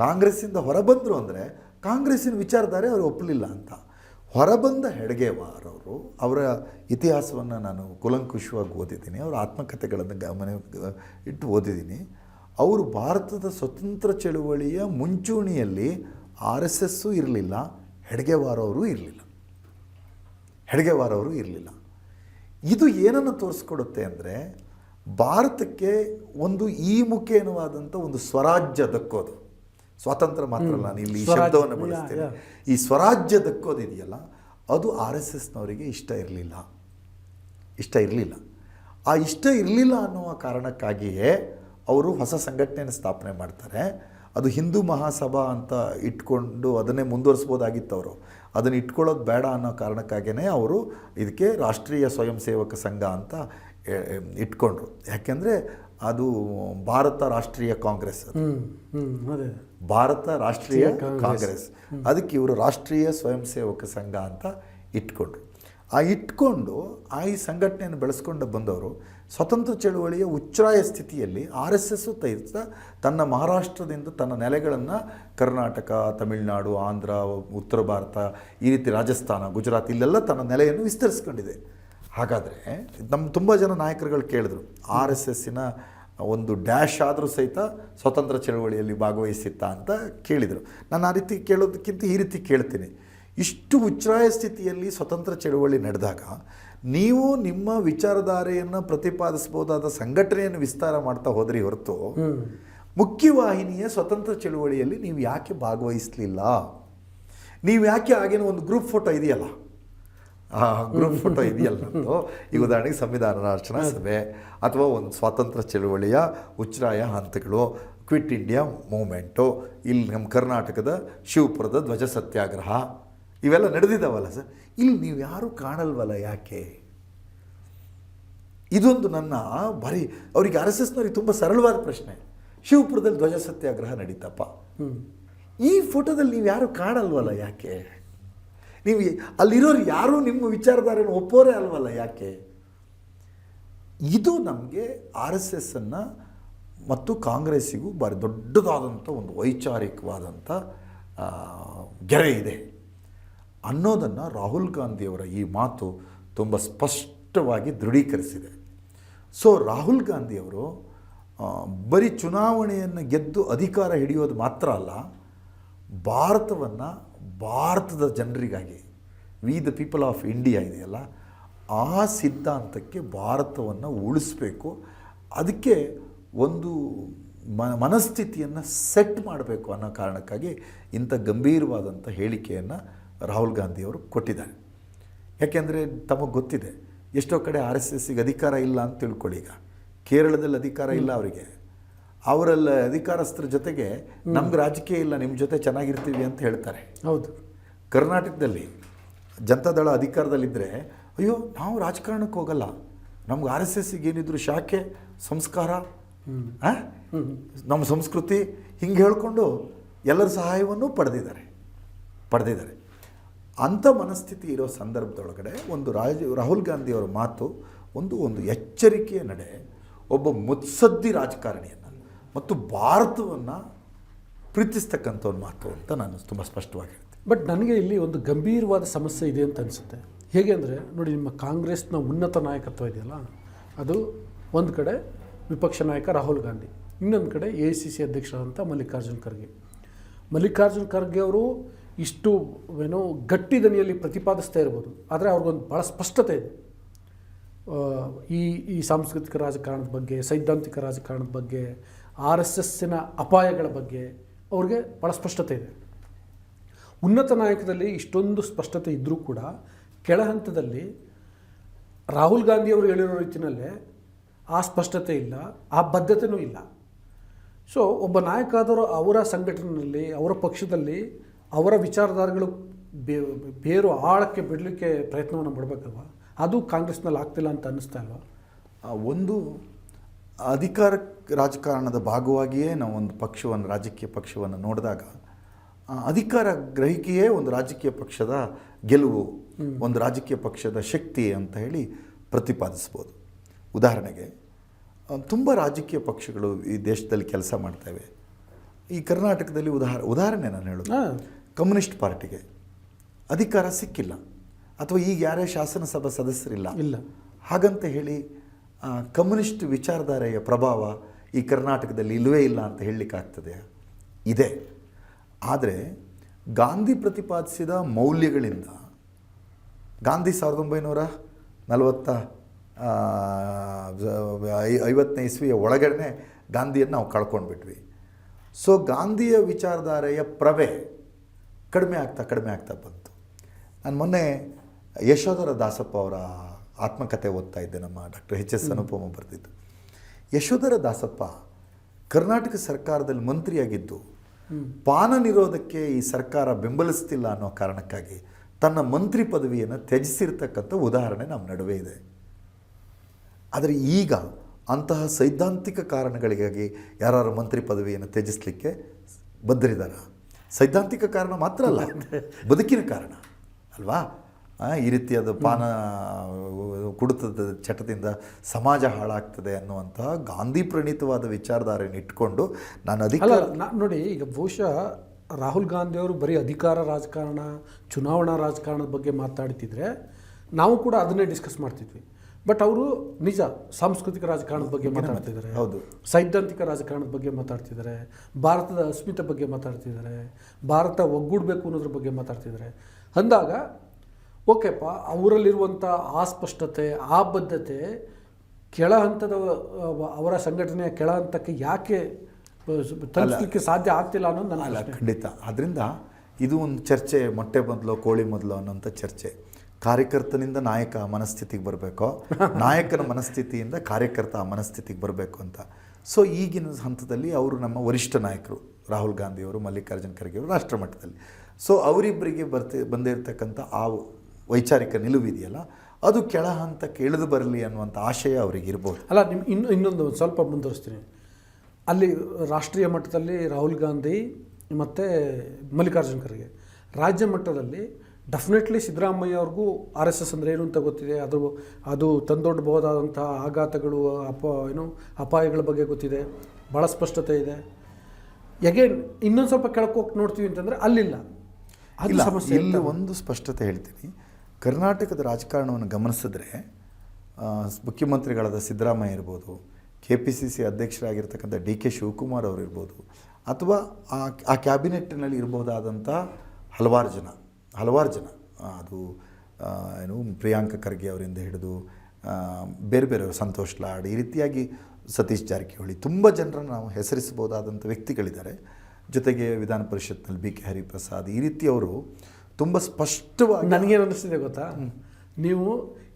ಕಾಂಗ್ರೆಸ್ಸಿಂದ ಹೊರಬಂದರು ಅಂದರೆ ಕಾಂಗ್ರೆಸ್ಸಿನ ವಿಚಾರಧಾರೆ ಅವರು ಒಪ್ಪಲಿಲ್ಲ ಅಂತ. ಹೊರಬಂದ ಹೆಡ್ಗೇವಾರ್ ಅವರು ಅವರ ಇತಿಹಾಸವನ್ನು ನಾನು ಕುಲಂಕುಷವಾಗಿ ಓದಿದ್ದೀನಿ ಅವರ ಆತ್ಮಕಥೆಗಳನ್ನು ಗಮನ ಇಟ್ಟು ಓದಿದ್ದೀನಿ. ಅವರು ಭಾರತದ ಸ್ವತಂತ್ರ ಚಳುವಳಿಯ ಮುಂಚೂಣಿಯಲ್ಲಿ ಆರ್ ಎಸ್ ಎಸ್ಸು ಇರಲಿಲ್ಲ ಹೆಡ್ಗೇವಾರ್ ಅವರು ಇರಲಿಲ್ಲ. ಹೆಡ್ಗೆವಾರವರು ಇರಲಿಲ್ಲ. ಇದು ಏನನ್ನು ತೋರಿಸ್ಕೊಡುತ್ತೆ ಅಂದರೆ ಭಾರತಕ್ಕೆ ಒಂದು ಈ ಮುಖೇನವಾದಂಥ ಒಂದು ಸ್ವರಾಜ್ಯ ದಕ್ಕೋದು. ಸ್ವಾತಂತ್ರ್ಯ ಮಾತ್ರ ಅಲ್ಲ ನಾನು ಇಲ್ಲಿ ಈ ಶಬ್ದವನ್ನು ಬಳಸ್ತೇನೆ. ಈ ಸ್ವರಾಜ್ಯ ದಕ್ಕೋದಿದೆಯಲ್ಲ ಅದು ಆರ್ ಎಸ್ ಎಸ್ನವರಿಗೆ ಇಷ್ಟ ಇರಲಿಲ್ಲ. ಇಷ್ಟ ಇರಲಿಲ್ಲ. ಆ ಇಷ್ಟ ಇರಲಿಲ್ಲ ಅನ್ನುವ ಕಾರಣಕ್ಕಾಗಿಯೇ ಅವರು ಹೊಸ ಸಂಘಟನೆಯನ್ನು ಸ್ಥಾಪನೆ ಮಾಡ್ತಾರೆ. ಅದು ಹಿಂದೂ ಮಹಾಸಭಾ ಅಂತ ಇಟ್ಕೊಂಡು ಅದನ್ನೇ ಮುಂದುವರಿಸ್ಬೋದಾಗಿತ್ತು ಅವರು. ಅದನ್ನು ಇಟ್ಕೊಳ್ಳೋದು ಬೇಡ ಅನ್ನೋ ಕಾರಣಕ್ಕಾಗಿಯೇ ಅವರು ಇದಕ್ಕೆ ರಾಷ್ಟ್ರೀಯ ಸ್ವಯಂ ಸೇವಕ ಸಂಘ ಅಂತ ಇಟ್ಕೊಂಡ್ರು. ಯಾಕೆಂದರೆ ಅದು ಭಾರತ ರಾಷ್ಟ್ರೀಯ ಕಾಂಗ್ರೆಸ್ ಭಾರತ ರಾಷ್ಟ್ರೀಯ ಕಾಂಗ್ರೆಸ್. ಕಾಂಗ್ರೆಸ್. ಅದಕ್ಕೆ ಇವರು ರಾಷ್ಟ್ರೀಯ ಸ್ವಯಂ ಸೇವಕ ಸಂಘ ಅಂತ ಇಟ್ಕೊಂಡ್ರು. ಆ ಇಟ್ಕೊಂಡು ಆ ಈ ಸಂಘಟನೆಯನ್ನು ಬೆಳೆಸ್ಕೊಂಡು ಬಂದವರು ಸ್ವತಂತ್ರ ಚಳುವಳಿಯ ಉಚ್ಛ್ರಾಯ ಸ್ಥಿತಿಯಲ್ಲಿ ಆರ್ ಎಸ್ ಎಸ್ಸು ತೈತ ತನ್ನ ಮಹಾರಾಷ್ಟ್ರದಿಂದ ತನ್ನ ನೆಲೆಗಳನ್ನು ಕರ್ನಾಟಕ, ತಮಿಳುನಾಡು, ಆಂಧ್ರ, ಉತ್ತರ ಭಾರತ, ಈ ರೀತಿ ರಾಜಸ್ಥಾನ, ಗುಜರಾತ್ ಇಲ್ಲೆಲ್ಲ ತನ್ನ ನೆಲೆಯನ್ನು ವಿಸ್ತರಿಸ್ಕೊಂಡಿದೆ. ಹಾಗಾದರೆ ನಮ್ಮ ತುಂಬ ಜನ ನಾಯಕರುಗಳು ಕೇಳಿದ್ರು, ಆರ್ ಎಸ್ ಎಸ್ಸಿನ ಒಂದು ಡ್ಯಾಶ್ ಆದರೂ ಸಹಿತ ಸ್ವತಂತ್ರ ಚಳುವಳಿಯಲ್ಲಿ ಭಾಗವಹಿಸಿತ್ತ ಅಂತ ಕೇಳಿದರು. ನಾನು ಆ ರೀತಿ ಕೇಳೋದಕ್ಕಿಂತ ಈ ರೀತಿ ಕೇಳ್ತೀನಿ. ಇಷ್ಟು ಉಚ್ಛ್ರಾಯ ಸ್ಥಿತಿಯಲ್ಲಿ ಸ್ವತಂತ್ರ ಚಳುವಳಿ ನಡೆದಾಗ ನೀವು ನಿಮ್ಮ ವಿಚಾರಧಾರೆಯನ್ನು ಪ್ರತಿಪಾದಿಸ್ಬೋದಾದ ಸಂಘಟನೆಯನ್ನು ವಿಸ್ತಾರ ಮಾಡ್ತಾ ಹೋದ್ರಿ ಹೊರತು ಮುಖ್ಯವಾಹಿನಿಯ ಸ್ವತಂತ್ರ ಚಳುವಳಿಯಲ್ಲಿ ನೀವು ಯಾಕೆ ಭಾಗವಹಿಸಲಿಲ್ಲ? ನೀವು ಯಾಕೆ ಆಗಿನ ಒಂದು ಗ್ರೂಪ್ ಫೋಟೋ ಇದೆಯಲ್ಲ? ಆ ಗ್ರೂಪ್ ಫೋಟೋ ಇದೆಯಲ್ಲ ಈ ಉದಾಹರಣೆಗೆ ಸಂವಿಧಾನ ರಚನಾ ಸಭೆ ಅಥವಾ ಒಂದು ಸ್ವಾತಂತ್ರ್ಯ ಚಳುವಳಿಯ ಉಚ್ಛ್ರಾಯ ಹಂತಗಳು, ಕ್ವಿಟ್ ಇಂಡಿಯಾ ಮೂಮೆಂಟು ಇಲ್ಲಿ ನಮ್ಮ ಕರ್ನಾಟಕದ ಶಿವಪುರದ ಧ್ವಜ ಸತ್ಯಾಗ್ರಹ ಇವೆಲ್ಲ ನಡೆದಿದ್ದಾವಲ್ಲ ಸರ್? ಇಲ್ಲಿ ನೀವು ಯಾರೂ ಕಾಣಲ್ವಲ್ಲ ಯಾಕೆ? ಇದೊಂದು ನನ್ನ ಭಾರಿ ಅವರಿಗೆ ಆರ್ ಎಸ್ ಎಸ್ನವ್ರಿಗೆ ತುಂಬ ಸರಳವಾದ ಪ್ರಶ್ನೆ. ಶಿವಪುರದಲ್ಲಿ ಧ್ವಜ ಸತ್ಯಾಗ್ರಹ ನಡೀತಪ್ಪ. ಈ ಫೋಟೋದಲ್ಲಿ ನೀವು ಯಾರು ಕಾಣಲ್ವಲ್ಲ ಯಾಕೆ? ನೀವು ಅಲ್ಲಿರೋರು ಯಾರೂ ನಿಮ್ಮ ವಿಚಾರಧಾರೆಯನ್ನು ಒಪ್ಪೋರೇ ಅಲ್ವಲ್ಲ ಯಾಕೆ? ಇದು ನಮಗೆ ಆರ್ ಎಸ್ ಎಸ್ಸನ್ನು ಮತ್ತು ಕಾಂಗ್ರೆಸ್ಸಿಗೂ ಭಾರಿ ದೊಡ್ಡದಾದಂಥ ಒಂದು ವೈಚಾರಿಕವಾದಂಥ ಗೆರೆ ಇದೆ. ಅನ್ನೋದನ್ನು ರಾಹುಲ್ ಗಾಂಧಿಯವರ ಈ ಮಾತು ತುಂಬ ಸ್ಪಷ್ಟವಾಗಿ ದೃಢೀಕರಿಸಿದೆ. ಸೊ ರಾಹುಲ್ ಗಾಂಧಿಯವರು ಬರೀ ಚುನಾವಣೆಯನ್ನು ಗೆದ್ದು ಅಧಿಕಾರ ಹಿಡಿಯೋದು ಮಾತ್ರ ಅಲ್ಲ, ಭಾರತವನ್ನು ಭಾರತದ ಜನರಿಗಾಗಿ we the people of India ಇದೆಯಲ್ಲ, ಆ ಸಿದ್ಧಾಂತಕ್ಕೆ ಭಾರತವನ್ನು ಉಳಿಸ್ಬೇಕು, ಅದಕ್ಕೆ ಒಂದು ಮ, ಮನಸ್ಥಿತಿಯನ್ನು ಸೆಟ್ ಮಾಡಬೇಕು ಅನ್ನೋ ಕಾರಣಕ್ಕಾಗಿ ಇಂಥ ಗಂಭೀರವಾದಂಥ ಹೇಳಿಕೆಯನ್ನು ರಾಹುಲ್ ಗಾಂಧಿಯವರು ಕೊಟ್ಟಿದ್ದಾರೆ. ಯಾಕೆಂದರೆ ತಮಗೆ ಗೊತ್ತಿದೆ ಎಷ್ಟೋ ಕಡೆ ಆರ್ ಎಸ್ ಎಸ್ಸಿಗೆ ಅಧಿಕಾರ ಇಲ್ಲ ಅಂತ ತಿಳ್ಕೊಳ್ಳಿ ಈಗ. ಕೇರಳದಲ್ಲಿ ಅಧಿಕಾರ ಇಲ್ಲ ಅವರಿಗೆ. ಅವರಲ್ಲ ಅಧಿಕಾರಸ್ಥರ ಜೊತೆಗೆ ನಮ್ಗೆ ರಾಜಕೀಯ ಇಲ್ಲ ನಿಮ್ಮ ಜೊತೆ ಚೆನ್ನಾಗಿರ್ತೀವಿ ಅಂತ ಹೇಳ್ತಾರೆ. ಹೌದು. ಕರ್ನಾಟಕದಲ್ಲಿ ಜನತಾದಳ ಅಧಿಕಾರದಲ್ಲಿದ್ದರೆ ಅಯ್ಯೋ ನಾವು ರಾಜಕಾರಣಕ್ಕೆ ಹೋಗಲ್ಲ. ನಮ್ಗೆ ಆರ್ ಎಸ್ ಎಸ್ಸಿಗೆ ಏನಿದ್ರು ಶಾಖೆ ಸಂಸ್ಕಾರ ಆ? ನಮ್ಮ ಸಂಸ್ಕೃತಿ ಹಿಂಗೆ ಹೇಳ್ಕೊಂಡು ಎಲ್ಲರ ಸಹಾಯವನ್ನು ಪಡೆದಿದ್ದಾರೆ. ಪಡೆದಿದ್ದಾರೆ. ಅಂಥ ಮನಸ್ಥಿತಿ ಇರೋ ಸಂದರ್ಭದೊಳಗಡೆ ಒಂದು ರಾಜ ರಾಹುಲ್ ಗಾಂಧಿಯವರ ಮಾತು ಒಂದು ಒಂದು ಎಚ್ಚರಿಕೆಯ ನಡೆ ಒಬ್ಬ ಮುತ್ಸದ್ದಿ ರಾಜಕಾರಣಿಯನ್ನು ಮತ್ತು ಭಾರತವನ್ನು ಪ್ರೀತಿಸ್ತಕ್ಕಂಥ ಒಂದು ಮಾತು ಅಂತ ನಾನು ತುಂಬ ಸ್ಪಷ್ಟವಾಗಿ ಹೇಳ್ತೀನಿ. ಬಟ್ ನನಗೆ ಇಲ್ಲಿ ಒಂದು ಗಂಭೀರವಾದ ಸಮಸ್ಯೆ ಇದೆ ಅಂತ ಅನಿಸುತ್ತೆ. ಹೇಗೆ ಅಂದರೆ, ನೋಡಿ, ನಿಮ್ಮ ಕಾಂಗ್ರೆಸ್ನ ಉನ್ನತ ನಾಯಕತ್ವ ಇದೆಯಲ್ಲ, ಅದು ಒಂದು ಕಡೆ ವಿಪಕ್ಷ ನಾಯಕ ರಾಹುಲ್ ಗಾಂಧಿ, ಇನ್ನೊಂದು ಕಡೆ ಎ ಸಿ ಸಿ ಅಧ್ಯಕ್ಷರಾದಂಥ ಮಲ್ಲಿಕಾರ್ಜುನ್ ಖರ್ಗೆ. ಮಲ್ಲಿಕಾರ್ಜುನ್ ಖರ್ಗೆ ಅವರು ಇಷ್ಟು, ಏನೋ, ಗಟ್ಟಿ ದನಿಯಲ್ಲಿ ಪ್ರತಿಪಾದಿಸ್ತಾ ಇರ್ಬೋದು. ಆದರೆ ಅವ್ರಿಗೊಂದು ಭಾಳ ಸ್ಪಷ್ಟತೆ ಇದೆ. ಈ ಈ ಸಾಂಸ್ಕೃತಿಕ ರಾಜಕಾರಣದ ಬಗ್ಗೆ, ಸೈದ್ಧಾಂತಿಕ ರಾಜಕಾರಣದ ಬಗ್ಗೆ, ಆರ್ ಎಸ್ ಎಸ್ಸಿನ ಅಪಾಯಗಳ ಬಗ್ಗೆ ಅವ್ರಿಗೆ ಭಾಳ ಸ್ಪಷ್ಟತೆ ಇದೆ. ಉನ್ನತ ನಾಯಕದಲ್ಲಿ ಇಷ್ಟೊಂದು ಸ್ಪಷ್ಟತೆ ಇದ್ದರೂ ಕೂಡ ಕೆಳ ಹಂತದಲ್ಲಿ ರಾಹುಲ್ ಗಾಂಧಿಯವರು ಹೇಳಿರೋ ರೀತಿಯಲ್ಲೇ ಆ ಸ್ಪಷ್ಟತೆ ಇಲ್ಲ, ಆ ಬದ್ಧತೆಯೂ ಇಲ್ಲ. ಸೊ, ಒಬ್ಬ ನಾಯಕ ಆದರೂ ಅವರ ಸಂಘಟನೆಯಲ್ಲಿ, ಅವರ ಪಕ್ಷದಲ್ಲಿ ಅವರ ವಿಚಾರಧಾರೆಗಳು ಬೇ ಬೇರು ಆಳಕ್ಕೆ ಬಿಡಲಿಕ್ಕೆ ಪ್ರಯತ್ನವನ್ನು ಮಾಡಬೇಕಲ್ವ ಅದು ಕಾಂಗ್ರೆಸ್ನಲ್ಲಿ ಆಗ್ತಿಲ್ಲ ಅಂತ ಅನ್ನಿಸ್ತಾ ಇಲ್ವಾ? ಆ ಒಂದು ಅಧಿಕಾರ ರಾಜಕಾರಣದ ಭಾಗವಾಗಿಯೇ ನಾವು ಒಂದು ಪಕ್ಷವನ್ನು ರಾಜಕೀಯ ಪಕ್ಷವನ್ನು ನೋಡಿದಾಗ ಆ ಅಧಿಕಾರ ಗ್ರಹಿಕೆಯೇ ಒಂದು ರಾಜಕೀಯ ಪಕ್ಷದ ಗೆಲುವು ಒಂದು ರಾಜಕೀಯ ಪಕ್ಷದ ಶಕ್ತಿ ಅಂತ ಹೇಳಿ ಪ್ರತಿಪಾದಿಸ್ಬೋದು. ಉದಾಹರಣೆಗೆ ತುಂಬ ರಾಜಕೀಯ ಪಕ್ಷಗಳು ಈ ದೇಶದಲ್ಲಿ ಕೆಲಸ ಮಾಡ್ತವೆ. ಈ ಕರ್ನಾಟಕದಲ್ಲಿ ಉದಾಹರ ಉದಾಹರಣೆ ನಾನು ಹೇಳೋದು. ಕಮ್ಯುನಿಸ್ಟ್ ಪಾರ್ಟಿಗೆ ಅಧಿಕಾರ ಸಿಕ್ಕಿಲ್ಲ ಅಥವಾ ಈಗ ಯಾರೇ ಶಾಸನಸಭಾ ಸದಸ್ಯರಿಲ್ಲ. ಇಲ್ಲ. ಹಾಗಂತ ಹೇಳಿ ಕಮ್ಯುನಿಸ್ಟ್ ವಿಚಾರಧಾರೆಯ ಪ್ರಭಾವ ಈ ಕರ್ನಾಟಕದಲ್ಲಿ ಇಲ್ಲವೇ ಇಲ್ಲ ಅಂತ ಹೇಳಲಿಕ್ಕಾಗ್ತದೆ ಇದೆ. ಆದರೆ ಗಾಂಧಿ ಪ್ರತಿಪಾದಿಸಿದ ಮೌಲ್ಯಗಳಿಂದ ಗಾಂಧಿ ಸಾವಿರದ ಒಂಬೈನೂರ ನಲವತ್ತ ಐವತ್ತನೇ ಇಸ್ವಿಯ ಒಳಗಡೆ ಗಾಂಧಿಯನ್ನು ನಾವು ಕಳ್ಕೊಂಡ್ಬಿಟ್ವಿ. ಸೊ ಗಾಂಧಿಯ ವಿಚಾರಧಾರೆಯ ಪ್ರಭೆ ಕಡಿಮೆ ಆಗ್ತಾ ಕಡಿಮೆ ಆಗ್ತಾ ಬಂತು. ನಾನು ಮೊನ್ನೆ ಯಶೋಧರ ದಾಸಪ್ಪ ಅವರ ಆತ್ಮಕಥೆ ಓದ್ತಾ ಇದ್ದೆ ನಮ್ಮ ಡಾಕ್ಟರ್ ಎಚ್ ಎಸ್ ಅನುಪಮ ಬರೆದಿದ್ದು. ಯಶೋಧರ ದಾಸಪ್ಪ ಕರ್ನಾಟಕ ಸರ್ಕಾರದಲ್ಲಿ ಮಂತ್ರಿಯಾಗಿದ್ದು ಪಾನ ನಿರೋಧಕ್ಕೆ ಈ ಸರ್ಕಾರ ಬೆಂಬಲಿಸ್ತಿಲ್ಲ ಅನ್ನೋ ಕಾರಣಕ್ಕಾಗಿ ತನ್ನ ಮಂತ್ರಿ ಪದವಿಯನ್ನು ತ್ಯಜಿಸಿರ್ತಕ್ಕಂಥ ಉದಾಹರಣೆ ನಮ್ಮ ನಡುವೆ ಇದೆ. ಆದರೆ ಈಗ ಅಂತಹ ಸೈದ್ಧಾಂತಿಕ ಕಾರಣಗಳಿಗಾಗಿ ಯಾರು ಮಂತ್ರಿ ಪದವಿಯನ್ನು ತ್ಯಜಿಸಲಿಕ್ಕೆ ಬದ್ಧರಿದ್ದಾರ ಸೈದ್ಧಾಂತಿಕ ಕಾರಣ ಮಾತ್ರ ಅಲ್ಲ. ಬದುಕಿನ ಕಾರಣ. ಅಲ್ವಾ? ಈ ರೀತಿಯಾದ ಪಾನ ಕುಡಿತದ ಚಟದಿಂದ ಸಮಾಜ ಹಾಳಾಗ್ತದೆ ಅನ್ನುವಂತಹ ಗಾಂಧಿ ಪ್ರಣೀತವಾದ ವಿಚಾರಧಾರೆಯನ್ನು ಇಟ್ಕೊಂಡು ನಾನು ಅಧಿಕಾರ ನೋಡಿ ಈಗ ಬಹುಶಃ ರಾಹುಲ್ ಗಾಂಧಿಯವರು ಬರೀ ಅಧಿಕಾರ ರಾಜಕಾರಣ ಚುನಾವಣಾ ರಾಜಕಾರಣದ ಬಗ್ಗೆ ಮಾತಾಡ್ತಿದ್ರೆ ನಾವು ಕೂಡ ಅದನ್ನೇ ಡಿಸ್ಕಸ್ ಮಾಡ್ತಿದ್ವಿ. ಬಟ್ ಅವರು ನಿಜ ಸಾಂಸ್ಕೃತಿಕ ರಾಜಕಾರಣದ ಬಗ್ಗೆ ಮಾತಾಡ್ತಿದ್ದಾರೆ. ಹೌದು. ಸೈದ್ಧಾಂತಿಕ ರಾಜಕಾರಣದ ಬಗ್ಗೆ ಮಾತಾಡ್ತಿದ್ದಾರೆ. ಭಾರತದ ಅಸ್ಮಿತೆ ಬಗ್ಗೆ ಮಾತಾಡ್ತಿದ್ದಾರೆ. ಭಾರತ ಒಗ್ಗೂಡಬೇಕು ಅನ್ನೋದ್ರ ಬಗ್ಗೆ ಮಾತಾಡ್ತಿದ್ದಾರೆ. ಅಂದಾಗ ಓಕೆಪ್ಪ ಅವರಲ್ಲಿರುವಂಥ ಆ ಸ್ಪಷ್ಟತೆ ಆ ಬದ್ಧತೆ ಕೆಳ ಹಂತದ ಅವರ ಸಂಘಟನೆಯ ಕೆಳ ಹಂತಕ್ಕೆ ಯಾಕೆ ತಲುಪಲಿಕ್ಕೆ ಸಾಧ್ಯ ಆಗ್ತಿಲ್ಲ ಅನ್ನೋದು ನನ್ನ ಖಂಡಿತ. ಅದರಿಂದ ಇದು ಒಂದು ಚರ್ಚೆ ಮೊಟ್ಟೆ ಮೊದಲು ಕೋಳಿ ಮೊದಲು ಅನ್ನೋಂಥ ಚರ್ಚೆ. ಕಾರ್ಯಕರ್ತನಿಂದ ನಾಯಕ ಆ ಮನಸ್ಥಿತಿಗೆ ಬರಬೇಕೋ? <laughs> ನಾಯಕನ ಮನಸ್ಥಿತಿಯಿಂದ ಕಾರ್ಯಕರ್ತ ಆ ಮನಸ್ಥಿತಿಗೆ ಬರಬೇಕು ಅಂತ. ಸೊ ಈಗಿನ ಹಂತದಲ್ಲಿ ಅವರು ನಮ್ಮ ವರಿಷ್ಠ ನಾಯಕರು ರಾಹುಲ್ ಗಾಂಧಿಯವರು ಮಲ್ಲಿಕಾರ್ಜುನ ಖರ್ಗೆ ಅವರು ರಾಷ್ಟ್ರ ಮಟ್ಟದಲ್ಲಿ ಸೊ ಅವರಿಬ್ಬರಿಗೆ ಬರ್ತಿ ಬಂದಿರತಕ್ಕಂಥ ಆ ವೈಚಾರಿಕ ನಿಲುವಿದೆಯಲ್ಲ ಅದು ಕೆಳ ಹಂತಕ್ಕೆ ಇಳಿದು ಬರಲಿ ಅನ್ನುವಂಥ ಆಶಯ ಅವರಿಗೆ ಇರ್ಬೋದು. ಅಲ್ಲ ನಿಮ್ಮ ಇನ್ನು ಇನ್ನೊಂದು ಸ್ವಲ್ಪ ಮುಂದುವರಿಸ್ತೀನಿ. ಅಲ್ಲಿ ರಾಷ್ಟ್ರೀಯ ಮಟ್ಟದಲ್ಲಿ ರಾಹುಲ್ ಗಾಂಧಿ ಮತ್ತು ಮಲ್ಲಿಕಾರ್ಜುನ ಖರ್ಗೆ. ರಾಜ್ಯ ಮಟ್ಟದಲ್ಲಿ ಡೆಫಿನೆಟ್ಲಿ ಸಿದ್ದರಾಮಯ್ಯ ಅವ್ರಿಗೂ ಆರ್ ಎಸ್ ಎಸ್ ಅಂದರೆ ಏನು ಅಂತ ಗೊತ್ತಿದೆ? ಅದು ಅದು ತಂದೊಡ್ಡಬಹುದಾದಂತಹ ಆಘಾತಗಳು ಅಪ ಏನು ಅಪಾಯಗಳ ಬಗ್ಗೆ ಗೊತ್ತಿದೆ. ಭಾಳ ಸ್ಪಷ್ಟತೆ ಇದೆ. ಎಗೇನ್ ಇನ್ನೊಂದು ಸ್ವಲ್ಪ ಕೆಳಕ್ಕೆ ಹೋಗಿ ನೋಡ್ತೀವಿ ಅಂತಂದರೆ ಅಲ್ಲಿಲ್ಲ. ಅದು ಸಮಸ್ಯೆ ಇಲ್ಲಿ ಒಂದು ಸ್ಪಷ್ಟತೆ ಹೇಳ್ತೀನಿ. ಕರ್ನಾಟಕದ ರಾಜಕಾರಣವನ್ನು ಗಮನಿಸಿದ್ರೆ ಮುಖ್ಯಮಂತ್ರಿಗಳಾದ ಸಿದ್ದರಾಮಯ್ಯ ಇರ್ಬೋದು ಕೆ ಪಿ ಸಿ ಸಿ ಅಧ್ಯಕ್ಷರಾಗಿರ್ತಕ್ಕಂಥ ಡಿ ಕೆ ಶಿವಕುಮಾರ್ ಅವರು ಇರ್ಬೋದು ಅಥವಾ ಆ ಆ ಕ್ಯಾಬಿನೆಟ್ನಲ್ಲಿ ಇರಬಹುದಾದಂಥ ಹಲವಾರು ಜನ. ಹಲವಾರು ಜನ. ಅದು ಏನು ಪ್ರಿಯಾಂಕ ಖರ್ಗೆ ಅವರಿಂದ ಹಿಡಿದು ಬೇರೆ ಬೇರೆ ಸಂತೋಷ್ ಲಾಡ್ ಈ ರೀತಿಯಾಗಿ ಸತೀಶ್ ಜಾರಕಿಹೊಳಿ ತುಂಬ ಜನರನ್ನು ನಾವು ಹೆಸರಿಸಬಹುದಾದಂಥ ವ್ಯಕ್ತಿಗಳಿದ್ದಾರೆ. ಜೊತೆಗೆ ವಿಧಾನ ಪರಿಷತ್ನಲ್ಲಿ ಬಿ ಕೆ ಹರಿಪ್ರಸಾದ್ ಈ ರೀತಿ ಅವರು ತುಂಬ ಸ್ಪಷ್ಟವಾಗಿ ನನಗೇನು ಅನ್ನಿಸ್ತಿದೆ ಗೊತ್ತಾ? ನೀವು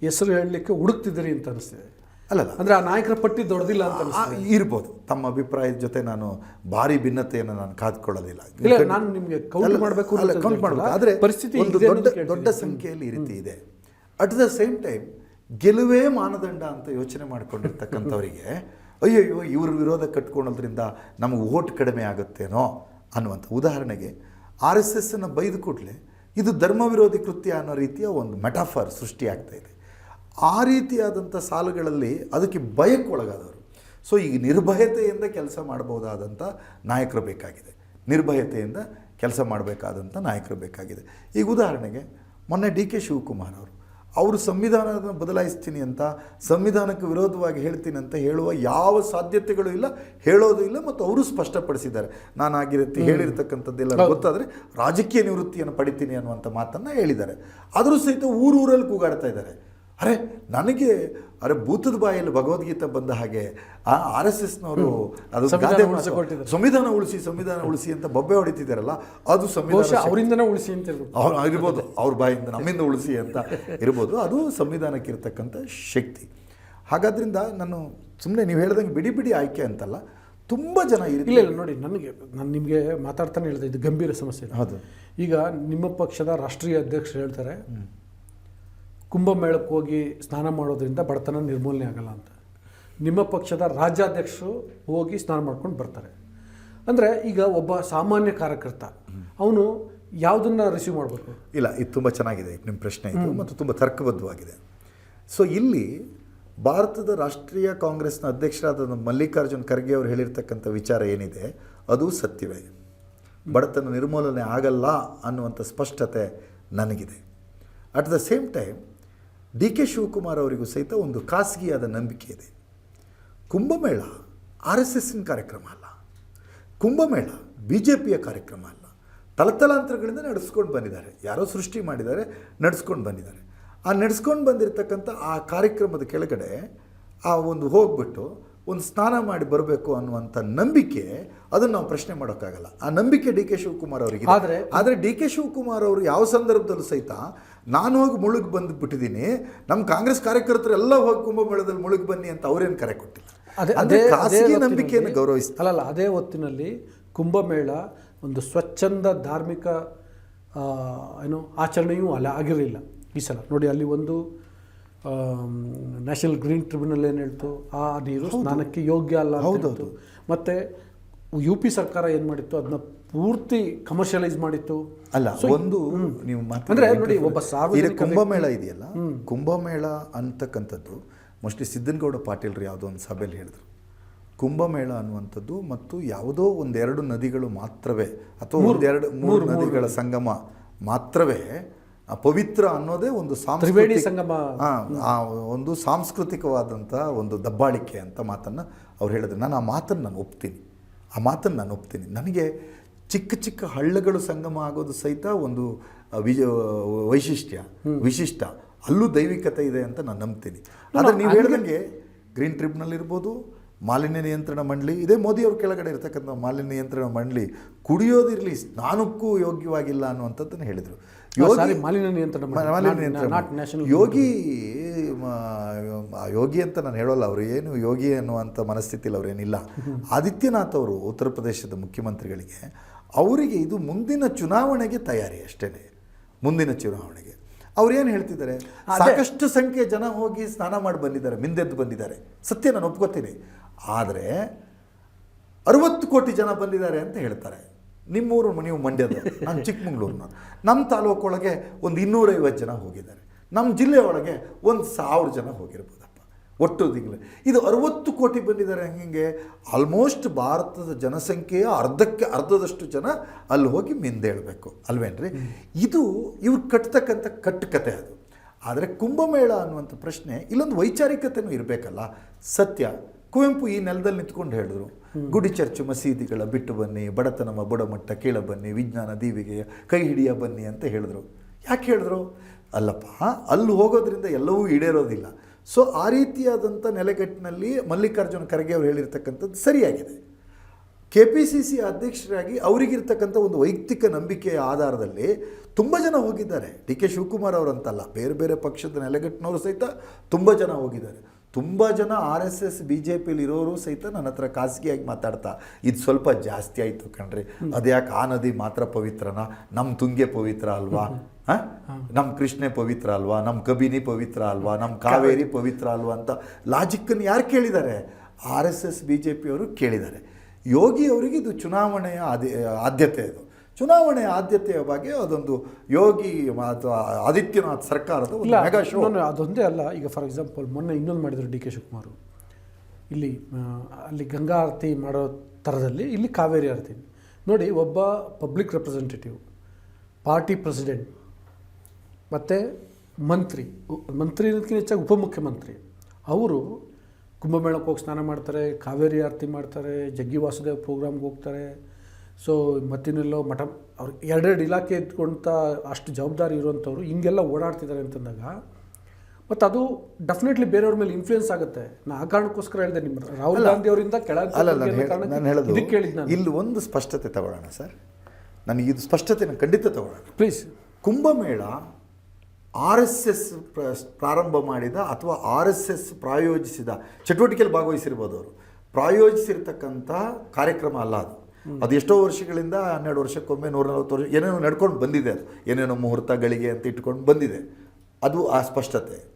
ಹೆಸರು ಹೇಳಲಿಕ್ಕೆ ಹುಡುಕ್ತಿದ್ದೀರಿ ಅಂತ ಅನಿಸ್ತಿದೆ ಅಲ್ಲಲ್ಲ. ಅಂದರೆ ಆ ನಾಯಕರ ಪಟ್ಟಿ ದೊಡ್ಡದಿಲ್ಲ ಅಂತ ಇರ್ಬೋದು. ತಮ್ಮ ಅಭಿಪ್ರಾಯದ ಜೊತೆ ನಾನು ಭಾರಿ ಭಿನ್ನತೆಯನ್ನು ನಾನು ಕಾದ್ಕೊಳ್ಳೋದಿಲ್ಲ ಇಲ್ಲ ನಾನು ನಿಮಗೆ ಕೌಂಟ್ ಮಾಡಬೇಕು ಅಲ್ಲ, ಕೌಂಟ್ ಮಾಡಬೇಕು. ಆದರೆ ಪರಿಸ್ಥಿತಿ ಒಂದು ದೊಡ್ಡ ದೊಡ್ಡ ಸಂಖ್ಯೆಯಲ್ಲಿ ಈ ರೀತಿ ಇದೆ. ಅಟ್ ದ ಸೇಮ್ ಟೈಮ್ ಗೆಲುವೇ ಮಾನದಂಡ ಅಂತ ಯೋಚನೆ ಮಾಡಿಕೊಂಡಿರ್ತಕ್ಕಂಥವರಿಗೆ ಅಯ್ಯಯ್ಯೋ ಇವ್ರ ವಿರೋಧ ಕಟ್ಕೊಳೋದ್ರಿಂದ ನಮಗೆ ಓಟ್ ಕಡಿಮೆ ಆಗುತ್ತೇನೋ ಅನ್ನುವಂಥ ಉದಾಹರಣೆಗೆ ಆರ್ ಎಸ್ ಎಸ್ಸನ್ನು ಬೈದ ಕೂಡಲೇ ಇದು ಧರ್ಮ ವಿರೋಧಿ ಕೃತ್ಯ ಅನ್ನೋ ರೀತಿಯ ಒಂದು ಮೆಟಾಫರ್ ಸೃಷ್ಟಿಯಾಗ್ತಾ ಇದೆ. ಆ ರೀತಿಯಾದಂಥ ಸಾಲುಗಳಲ್ಲಿ ಅದಕ್ಕೆ ಭಯಕ್ಕೊಳಗಾದವರು ಸೊ ಈಗ ನಿರ್ಭಯತೆಯಿಂದ ಕೆಲಸ ಮಾಡಬಹುದಾದಂಥ ನಾಯಕರು ಬೇಕಾಗಿದೆ. ನಿರ್ಭಯತೆಯಿಂದ ಕೆಲಸ ಮಾಡಬೇಕಾದಂಥ ನಾಯಕರು ಬೇಕಾಗಿದೆ. ಈಗ ಉದಾಹರಣೆಗೆ ಮೊನ್ನೆ ಡಿ ಕೆ ಶಿವಕುಮಾರ್ ಅವರು ಅವರು ಸಂವಿಧಾನದ ಬದಲಾಯಿಸ್ತೀನಿ ಅಂತ ಸಂವಿಧಾನಕ್ಕೆ ವಿರೋಧವಾಗಿ ಹೇಳ್ತೀನಿ ಅಂತ ಹೇಳುವ ಯಾವ ಸಾಧ್ಯತೆಗಳು ಇಲ್ಲ ಹೇಳೋದು ಇಲ್ಲ ಮತ್ತು ಅವರು ಸ್ಪಷ್ಟಪಡಿಸಿದ್ದಾರೆ. ನಾನು ಆಗಿರುತ್ತೆ ಹೇಳಿರ್ತಕ್ಕಂಥದ್ದೆಲ್ಲ ಗೊತ್ತಾದರೆ ರಾಜಕೀಯ ನಿವೃತ್ತಿಯನ್ನು ಪಡಿತೀನಿ ಅನ್ನುವಂಥ ಮಾತನ್ನು ಹೇಳಿದ್ದಾರೆ. ಆದರೂ ಸಹಿತ ಊರೂರಲ್ಲಿ ಕೂಗಾಡ್ತಾ ಇದ್ದಾರೆ. ಅರೆ ನನಗೆ ಅರೆ ಭೂತದ ಬಾಯಲ್ಲಿ ಭಗವದ್ಗೀತೆ ಬಂದ ಹಾಗೆ ಆ ಆರ್ ಎಸ್ ಎಸ್ನವರು ಅದು ಸಂವಿಧಾನ ಉಳಿಸಿ ಸಂವಿಧಾನ ಉಳಿಸಿ ಅಂತ ಬೊಬ್ಬೆ ಹೊಡಿತಿದ್ದಾರಲ್ಲ ಅದು ಸಂವಿಧಾನ ಅವರಿಂದನೇ ಉಳಿಸಿ ಅಂತ ಇರ್ಬೋದು. ಅವ್ರ ಬಾಯಿಂದ ನಮ್ಮಿಂದ ಉಳಿಸಿ ಅಂತ ಇರ್ಬೋದು ಅದು ಸಂವಿಧಾನಕ್ಕೆ ಇರತಕ್ಕಂಥ ಶಕ್ತಿ. ಹಾಗಾದ್ರಿಂದ ನಾನು ಸುಮ್ಮನೆ ನೀವು ಹೇಳ್ದಂಗೆ ಬಿಡಿ ಬಿಡಿ ಆಯ್ಕೆ ಅಂತಲ್ಲ ತುಂಬ ಜನ ಇಲ್ಲ ಇಲ್ಲ ನೋಡಿ ನನಗೆ ನಾನು ನಿಮಗೆ ಮಾತಾಡ್ತಾನೆ ಹೇಳಿದೆ ಇದು ಗಂಭೀರ ಸಮಸ್ಯೆ. ಹೌದು. ಈಗ ನಿಮ್ಮ ಪಕ್ಷದ ರಾಷ್ಟ್ರೀಯ ಅಧ್ಯಕ್ಷರು ಹೇಳ್ತಾರೆ ಕುಂಭಮೇಳಕ್ಕೆ ಹೋಗಿ ಸ್ನಾನ ಮಾಡೋದ್ರಿಂದ ಬಡತನ ನಿರ್ಮೂಲನೆ ಆಗಲ್ಲ ಅಂತ. ನಿಮ್ಮ ಪಕ್ಷದ ರಾಜ್ಯಾಧ್ಯಕ್ಷರು ಹೋಗಿ ಸ್ನಾನ ಮಾಡ್ಕೊಂಡು ಬರ್ತಾರೆ. ಅಂದರೆ ಈಗ ಒಬ್ಬ ಸಾಮಾನ್ಯ ಕಾರ್ಯಕರ್ತ ಅವನು ಯಾವುದನ್ನು ರಿಸೀವ್ ಮಾಡಬೇಕು? ಇಲ್ಲ ಇದು ತುಂಬ ಚೆನ್ನಾಗಿದೆ ನಿಮ್ಮ ಪ್ರಶ್ನೆ ಇದು ಮತ್ತು ತುಂಬ ತರ್ಕಬದ್ಧವಾಗಿದೆ. ಸೊ ಇಲ್ಲಿ ಭಾರತದ ರಾಷ್ಟ್ರೀಯ ಕಾಂಗ್ರೆಸ್ನ ಅಧ್ಯಕ್ಷರಾದ ಮಲ್ಲಿಕಾರ್ಜುನ್ ಖರ್ಗೆ ಅವರು ಹೇಳಿರ್ತಕ್ಕಂಥ ವಿಚಾರ ಏನಿದೆ ಅದು ಸತ್ಯವೇ. ಬಡತನ ನಿರ್ಮೂಲನೆ ಆಗಲ್ಲ ಅನ್ನುವಂಥ ಸ್ಪಷ್ಟತೆ ನನಗಿದೆ. At the same time D K Shivakumar ಅವರಿಗೂ ಸಹಿತ ಒಂದು ಖಾಸಗಿಯಾದ ನಂಬಿಕೆ ಇದೆ. ಕುಂಭಮೇಳ ಆರ್ ಎಸ್ ಎಸ್ಸಿನ ಕಾರ್ಯಕ್ರಮ ಅಲ್ಲ. ಕುಂಭಮೇಳ ಬಿ ಜೆ ಪಿಯ ಕಾರ್ಯಕ್ರಮ ಅಲ್ಲ. ತಲತಲಾಂತರಗಳಿಂದ ನಡೆಸ್ಕೊಂಡು ಬಂದಿದ್ದಾರೆ. ಯಾರೋ ಸೃಷ್ಟಿ ಮಾಡಿದ್ದಾರೆ ನಡೆಸ್ಕೊಂಡು ಬಂದಿದ್ದಾರೆ. ಆ ನಡೆಸ್ಕೊಂಡು ಬಂದಿರತಕ್ಕಂಥ ಆ ಕಾರ್ಯಕ್ರಮದ ಕೆಳಗಡೆ ಆ ಒಂದು ಹೋಗ್ಬಿಟ್ಟು ಒಂದು ಸ್ನಾನ ಮಾಡಿ ಬರಬೇಕು ಅನ್ನುವಂಥ ನಂಬಿಕೆ ಅದನ್ನು ನಾವು ಪ್ರಶ್ನೆ ಮಾಡೋಕ್ಕಾಗಲ್ಲ. ಆ ನಂಬಿಕೆ ಡಿ ಕೆ ಶಿವಕುಮಾರ್ ಅವರಿಗೆ ಆದರೆ ಆದ್ರೆ- ಆದರೆ ಡಿ ಕೆ ಶಿವಕುಮಾರ್ ಅವರು ಯಾವ ಸಂದರ್ಭದಲ್ಲೂ ಸಹಿತ ನಾನು ಹೋಗಿ ಮುಳುಗಿ ಬಂದು ಬಿಟ್ಟಿದ್ದೀನಿ ನಮ್ಮ ಕಾಂಗ್ರೆಸ್ ಕಾರ್ಯಕರ್ತರು ಎಲ್ಲ ಹೋಗಿ ಕುಂಭಮೇಳದಲ್ಲಿ ಮುಳುಗಿ ಬನ್ನಿ ಅಂತ ಅವರೇನು ಕರೆ ಕೊಟ್ಟಿಲ್ಲ. ಅದೇ ಅದೇ ಖಾಸಗಿ ನಂಬಿಕೆಯನ್ನು ಗೌರವಿಸ್ತಾರೆ. ಅಲ್ಲ ಅದೇ ಹೊತ್ತಿನಲ್ಲಿ ಕುಂಭಮೇಳ ಒಂದು ಸ್ವಚ್ಛಂದ ಧಾರ್ಮಿಕ ಏನು ಆಚರಣೆಯೂ ಅಲ್ಲ ಆಗಿರಲಿಲ್ಲ ಈ ಸಲ. ನೋಡಿ ಅಲ್ಲಿ ಒಂದು ನ್ಯಾಷನಲ್ ಗ್ರೀನ್ ಟ್ರಿಬ್ಯುನಲ್ ಏನು ಹೇಳ್ತು ಆ ನೀರು ಸ್ನಾನಕ್ಕೆ ಯೋಗ್ಯ ಅಲ್ಲ ಹೌದೌದು. ಮತ್ತೆ ಯು ಪಿ ಸರ್ಕಾರ ಏನು ಮಾಡಿತ್ತು? ಅದನ್ನ ಪೂರ್ತಿ ಕಮರ್ಷಿಯಲೈಸ್ ಮಾಡಿತ್ತು. ಅಲ್ಲ ಒಂದು ನೀವು ಅಂದ್ರೆ ನೋಡಿ, ಒಬ್ಬ ಸಾವಿರ ಸಾರ್ವಜನಿಕ ಕುಂಭಮೇಳ ಇದೆಯಲ್ಲ? ಕುಂಭಮೇಳ ಅಂತಕ್ಕಂಥದ್ದು ಮೋಸ್ಟ್ಲಿ ಸಿದ್ದನಗೌಡ ಪಾಟೀಲ್ರು ಯಾವುದೋ ಒಂದು ಸಭೆಯಲ್ಲಿ ಹೇಳಿದ್ರು. ಕುಂಭಮೇಳ ಅನ್ನುವಂಥದ್ದು ಮತ್ತು ಯಾವುದೋ ಒಂದೆರಡು ನದಿಗಳು ಮಾತ್ರವೇ ಅಥವಾ ಒಂದೆರಡು ಮೂರು ನದಿಗಳ ಸಂಗಮ ಮಾತ್ರವೇ ಪವಿತ್ರ ಅನ್ನೋದೇ ಒಂದು ಸಾಂಸ್ಕೃತಿ ಸಾಂಸ್ಕೃತಿಕ ಸಂಗಮ. ಒಂದು ಸಾಂಸ್ಕೃತಿಕವಾದಂಥ ಒಂದು ದಬ್ಬಾಳಿಕೆ ಅಂತ ಮಾತನ್ನು ಅವ್ರು ಹೇಳಿದ್ರು. ನಾನು ಆ ಮಾತನ್ನು ನಾನು ಒಪ್ತೀನಿ. ಆ ಮಾತನ್ನು ನಾನು ಒಪ್ತೀನಿ. ನನಗೆ ಚಿಕ್ಕ ಚಿಕ್ಕ ಹಳ್ಳಗಳು ಸಂಗಮ ಆಗೋದು ಸಹಿತ ಒಂದು ವಿಜ ವೈಶಿಷ್ಟ್ಯ ವಿಶಿಷ್ಟ. ಅಲ್ಲೂ ದೈವಿಕತೆ ಇದೆ ಅಂತ ನಾನು ನಂಬ್ತೀನಿ. ಆದರೆ ನೀವು ಹೇಳಿದಂಗೆ ಗ್ರೀನ್ ಟ್ರಿಬ್ಯುನಲ್ ಇರ್ಬೋದು ಮಾಲಿನ್ಯ ನಿಯಂತ್ರಣ ಮಂಡಳಿ ಇದೇ ಮೋದಿಯವ್ರ ಕೆಳಗಡೆ ಇರ್ತಕ್ಕಂಥ ಮಾಲಿನ್ಯ ನಿಯಂತ್ರಣ ಮಂಡಳಿ ಕುಡಿಯೋದಿರಲಿ ಸ್ನಾನಕ್ಕೂ ಯೋಗ್ಯವಾಗಿಲ್ಲ ಅನ್ನುವಂಥದ್ದನ್ನು ಹೇಳಿದರು. ಯೋಗಿ ಮಾಲಿನ್ಯ ನಿಯಂತ್ರಣ ಮಂಡಳಿ. ಮಾಲಿನ್ಯ ನಿಯಂತ್ರಣ ಯೋಗಿ ಯೋಗಿ ಅಂತ ನಾನು ಹೇಳೋಲ್ಲ ಅವರು ಏನು ಯೋಗಿ ಅನ್ನುವಂಥ ಮನಸ್ಥಿತಿಯಲ್ಲಿ ಅವರೇನಿಲ್ಲ ಆದಿತ್ಯನಾಥ್ ಅವರು ಉತ್ತರ ಪ್ರದೇಶದ ಮುಖ್ಯಮಂತ್ರಿಗಳಿಗೆ ಅವರಿಗೆ ಇದು ಮುಂದಿನ ಚುನಾವಣೆಗೆ ತಯಾರಿ ಅಷ್ಟೇ ಮುಂದಿನ ಚುನಾವಣೆಗೆ. ಅವ್ರೇನು ಹೇಳ್ತಿದ್ದಾರೆ? ಸಾಕಷ್ಟು ಸಂಖ್ಯೆ ಜನ ಹೋಗಿ ಸ್ನಾನ ಮಾಡಿ ಬಂದಿದ್ದಾರೆ ಮಿಂದೆದ್ದು ಬಂದಿದ್ದಾರೆ. ಸತ್ಯ ನಾನು ಒಪ್ಕೋತೀನಿ. ಆದರೆ ಅರವತ್ತು ಕೋಟಿ ಜನ ಬಂದಿದ್ದಾರೆ ಅಂತ ಹೇಳ್ತಾರೆ. ನಿಮ್ಮೂರು ನೀವು ಮಂಡ್ಯದ ನಾನು ಚಿಕ್ಕಮಂಗ್ಳೂರಿನ ನಮ್ಮ ತಾಲೂಕೊಳಗೆ ಒಂದು ಇನ್ನೂರೈವತ್ತು ಜನ ಹೋಗಿದ್ದಾರೆ. ನಮ್ಮ ಜಿಲ್ಲೆ ಒಳಗೆ ಒಂದು ಸಾವಿರ ಜನ ಹೋಗಿರ್ಬೋದಪ್ಪ. ಒಟ್ಟು ತಿಂಗಳು. ಇದು ಅರವತ್ತು ಕೋಟಿ ಬಂದಿದ್ದಾರೆ ಹಂಗೆ. ಆಲ್ಮೋಸ್ಟ್ ಭಾರತದ ಜನಸಂಖ್ಯೆಯ ಅರ್ಧಕ್ಕೆ ಅರ್ಧದಷ್ಟು ಜನ ಅಲ್ಲಿ ಹೋಗಿ ಮಿಂದೇಳಬೇಕು ಅಲ್ವೇನ್ರಿ? ಇದು ಇವ್ರು ಕಟ್ತಕ್ಕಂಥ ಕಟ್ಟುಕತೆ ಅದು. ಆದರೆ ಕುಂಭಮೇಳ ಅನ್ನುವಂಥ ಪ್ರಶ್ನೆ ಇಲ್ಲೊಂದು ವೈಚಾರಿಕತೆನೂ ಇರಬೇಕಲ್ಲ. ಸತ್ಯ. ಕುವೆಂಪು ಈ ನೆಲದಲ್ಲಿ ನಿಂತ್ಕೊಂಡು ಹೇಳಿದ್ರು. ಗುಡಿ ಚರ್ಚು ಮಸೀದಿಗಳ ಬಿಟ್ಟು ಬನ್ನಿ ಬಡತನಮ ಬುಡಮಟ್ಟ ಕೀಳ ಬನ್ನಿ ವಿಜ್ಞಾನ ದೀವಿಗೆ ಕೈ ಹಿಡಿಯ ಬನ್ನಿ ಅಂತ ಹೇಳಿದ್ರು. ಯಾಕೆ ಹೇಳಿದ್ರು? ಅಲ್ಲಪ್ಪ ಅಲ್ಲಿ ಹೋಗೋದ್ರಿಂದ ಎಲ್ಲವೂ ಈಡೇರೋದಿಲ್ಲ. ಸೊ ಆ ರೀತಿಯಾದಂಥ ನೆಲೆಗಟ್ಟಿನಲ್ಲಿ ಮಲ್ಲಿಕಾರ್ಜುನ ಖರ್ಗೆ ಅವರು ಹೇಳಿರ್ತಕ್ಕಂಥದ್ದು ಸರಿಯಾಗಿದೆ. ಕೆ ಪಿ ಸಿ ಸಿ ಅಧ್ಯಕ್ಷರಾಗಿ ಅವರಿಗಿರ್ತಕ್ಕಂಥ ಒಂದು ವೈಯಕ್ತಿಕ ನಂಬಿಕೆಯ ಆಧಾರದಲ್ಲಿ ತುಂಬ ಜನ ಹೋಗಿದ್ದಾರೆ. ಡಿ ಕೆ ಶಿವಕುಮಾರ್ ಅವರಂತಲ್ಲ ಬೇರೆ ಬೇರೆ ಪಕ್ಷದ ನೆಲೆಗಟ್ಟಿನವರು ಸಹಿತ ತುಂಬ ಜನ ಹೋಗಿದ್ದಾರೆ. ತುಂಬ ಜನ R S S B J ಪಿಲಿ ಇರೋರು ಸಹಿತ ನನ್ನ ಹತ್ರ ಖಾಸಗಿಯಾಗಿ ಮಾತಾಡ್ತಾ ಇದು ಸ್ವಲ್ಪ ಜಾಸ್ತಿ ಆಯಿತು ಕಣ್ರಿ. ಅದ್ಯಾಕೆ ಆ ನದಿ ಮಾತ್ರ ಪವಿತ್ರನ? ನಮ್ಮ ತುಂಗೆ ಪವಿತ್ರ ಅಲ್ವಾ? ನಮ್ಮ ಕೃಷ್ಣೆ ಪವಿತ್ರ ಅಲ್ವಾ ನಮ್ಮ ಕಬಿನಿ ಪವಿತ್ರ ಅಲ್ವಾ ನಮ್ಮ ಕಾವೇರಿ ಪವಿತ್ರ ಅಲ್ವಾ ಅಂತ ಲಾಜಿಕ್ಕನ್ನು ಯಾರು ಕೇಳಿದ್ದಾರೆ? R S S B J ಪಿಯವರು ಕೇಳಿದ್ದಾರೆ. ಯೋಗಿ ಅವರಿಗೆ ಇದು ಚುನಾವಣೆಯ ಆದ್ಯ ಆದ್ಯತೆ ಇದು. ಚುನಾವಣೆಯ ಆದ್ಯತೆಯ ಬಗ್ಗೆ ಅದೊಂದು ಯೋಗಿ ಅಥವಾ ಆದಿತ್ಯನಾಥ್ ಸರ್ಕಾರದ ಒಂದು ಮೆಗಾ ಶೋ ಅದೊಂದೇ ಅಲ್ಲ. ಈಗ ಫಾರ್ ಎಕ್ಸಾಂಪಲ್ ಮೊನ್ನೆ ಇನ್ನೊಂದು ಮಾಡಿದರು ಡಿ ಕೆ ಶಿವಕುಮಾರ್ ಇಲ್ಲಿ ಅಲ್ಲಿ ಗಂಗಾ ಆರತಿ ಮಾಡೋ ಥರದಲ್ಲಿ ಇಲ್ಲಿ ಕಾವೇರಿ ಆರತಿ. ನೋಡಿ ಒಬ್ಬ ಪಬ್ಲಿಕ್ ರೆಪ್ರೆಸೆಂಟೇಟಿವ್ ಪಾರ್ಟಿ ಪ್ರೆಸಿಡೆಂಟ್ ಮತ್ತು ಮಂತ್ರಿ ಮಂತ್ರಿ ಅನ್ನೋದಕ್ಕಿಂತ ಹೆಚ್ಚಾಗಿ ಉಪಮುಖ್ಯಮಂತ್ರಿ. ಅವರು ಕುಂಭಮೇಳಕ್ಕೆ ಹೋಗಿ ಸ್ನಾನ ಮಾಡ್ತಾರೆ ಕಾವೇರಿ ಆರತಿ ಮಾಡ್ತಾರೆ ಜಗ್ಗಿ ವಾಸುದೇವ್ ಪ್ರೋಗ್ರಾಮ್ಗೆ ಹೋಗ್ತಾರೆ. ಸೊ ಮತ್ತಿನೆಲ್ಲೋ ಮಠ ಅವ್ರು ಎರಡೆರಡು ಇಲಾಖೆ ಇದ್ಕೊಂತ ಅಷ್ಟು ಜವಾಬ್ದಾರಿ ಇರುವಂಥವ್ರು ಹಿಂಗೆಲ್ಲ ಓಡಾಡ್ತಿದ್ದಾರೆ ಅಂತಂದಾಗ ಮತ್ತು ಅದು ಡೆಫಿನೆಟ್ಲಿ ಬೇರೆಯವ್ರ ಮೇಲೆ ಇನ್ಫ್ಲೂಯೆನ್ಸ್ ಆಗುತ್ತೆ. ನಾ ಆ ಕಾರಣಕ್ಕೋಸ್ಕರ ಹೇಳಿದೆ ನಿಮ್ಮ ರಾಹುಲ್ ಗಾಂಧಿ ಅವರಿಂದ ಕೆಳಗೆ ನಾನು ಹೇಳೋದು ಇಲ್ಲಿ ಒಂದು ಸ್ಪಷ್ಟತೆ ತಗೊಳ್ಳೋಣ ಸರ್. ನನಗೆ ಇದು ಸ್ಪಷ್ಟತೆ ನಾನು ಖಂಡಿತ ತಗೊಳ್ಳೋಣ. Please Kumbh Mela R S S ಪ್ರಾರಂಭ ಮಾಡಿದ ಅಥವಾ ಆರ್ ಎಸ್ ಎಸ್ ಪ್ರಾಯೋಜಿಸಿದ ಚಟುವಟಿಕೆಯಲ್ಲಿ ಭಾಗವಹಿಸಿರ್ಬೋದು ಅವರು. ಪ್ರಾಯೋಜಿಸಿರ್ತಕ್ಕಂಥ ಕಾರ್ಯಕ್ರಮ ಅಲ್ಲ ಅದು. ಅದು ಎಷ್ಟೋ ವರ್ಷಗಳಿಂದ ಹನ್ನೆರಡು ವರ್ಷಕ್ಕೊಮ್ಮೆ ನೂರ ನಲವತ್ತು ವರ್ಷ ಏನೇನೋ ನಡ್ಕೊಂಡು ಬಂದಿದೆ ಅದು. ಏನೇನೋ ಮುಹೂರ್ತ ಗಳಿಗೆ ಅಂತ ಇಟ್ಕೊಂಡು ಬಂದಿದೆ. ಅದು ಆ ಸ್ಪಷ್ಟತೆ.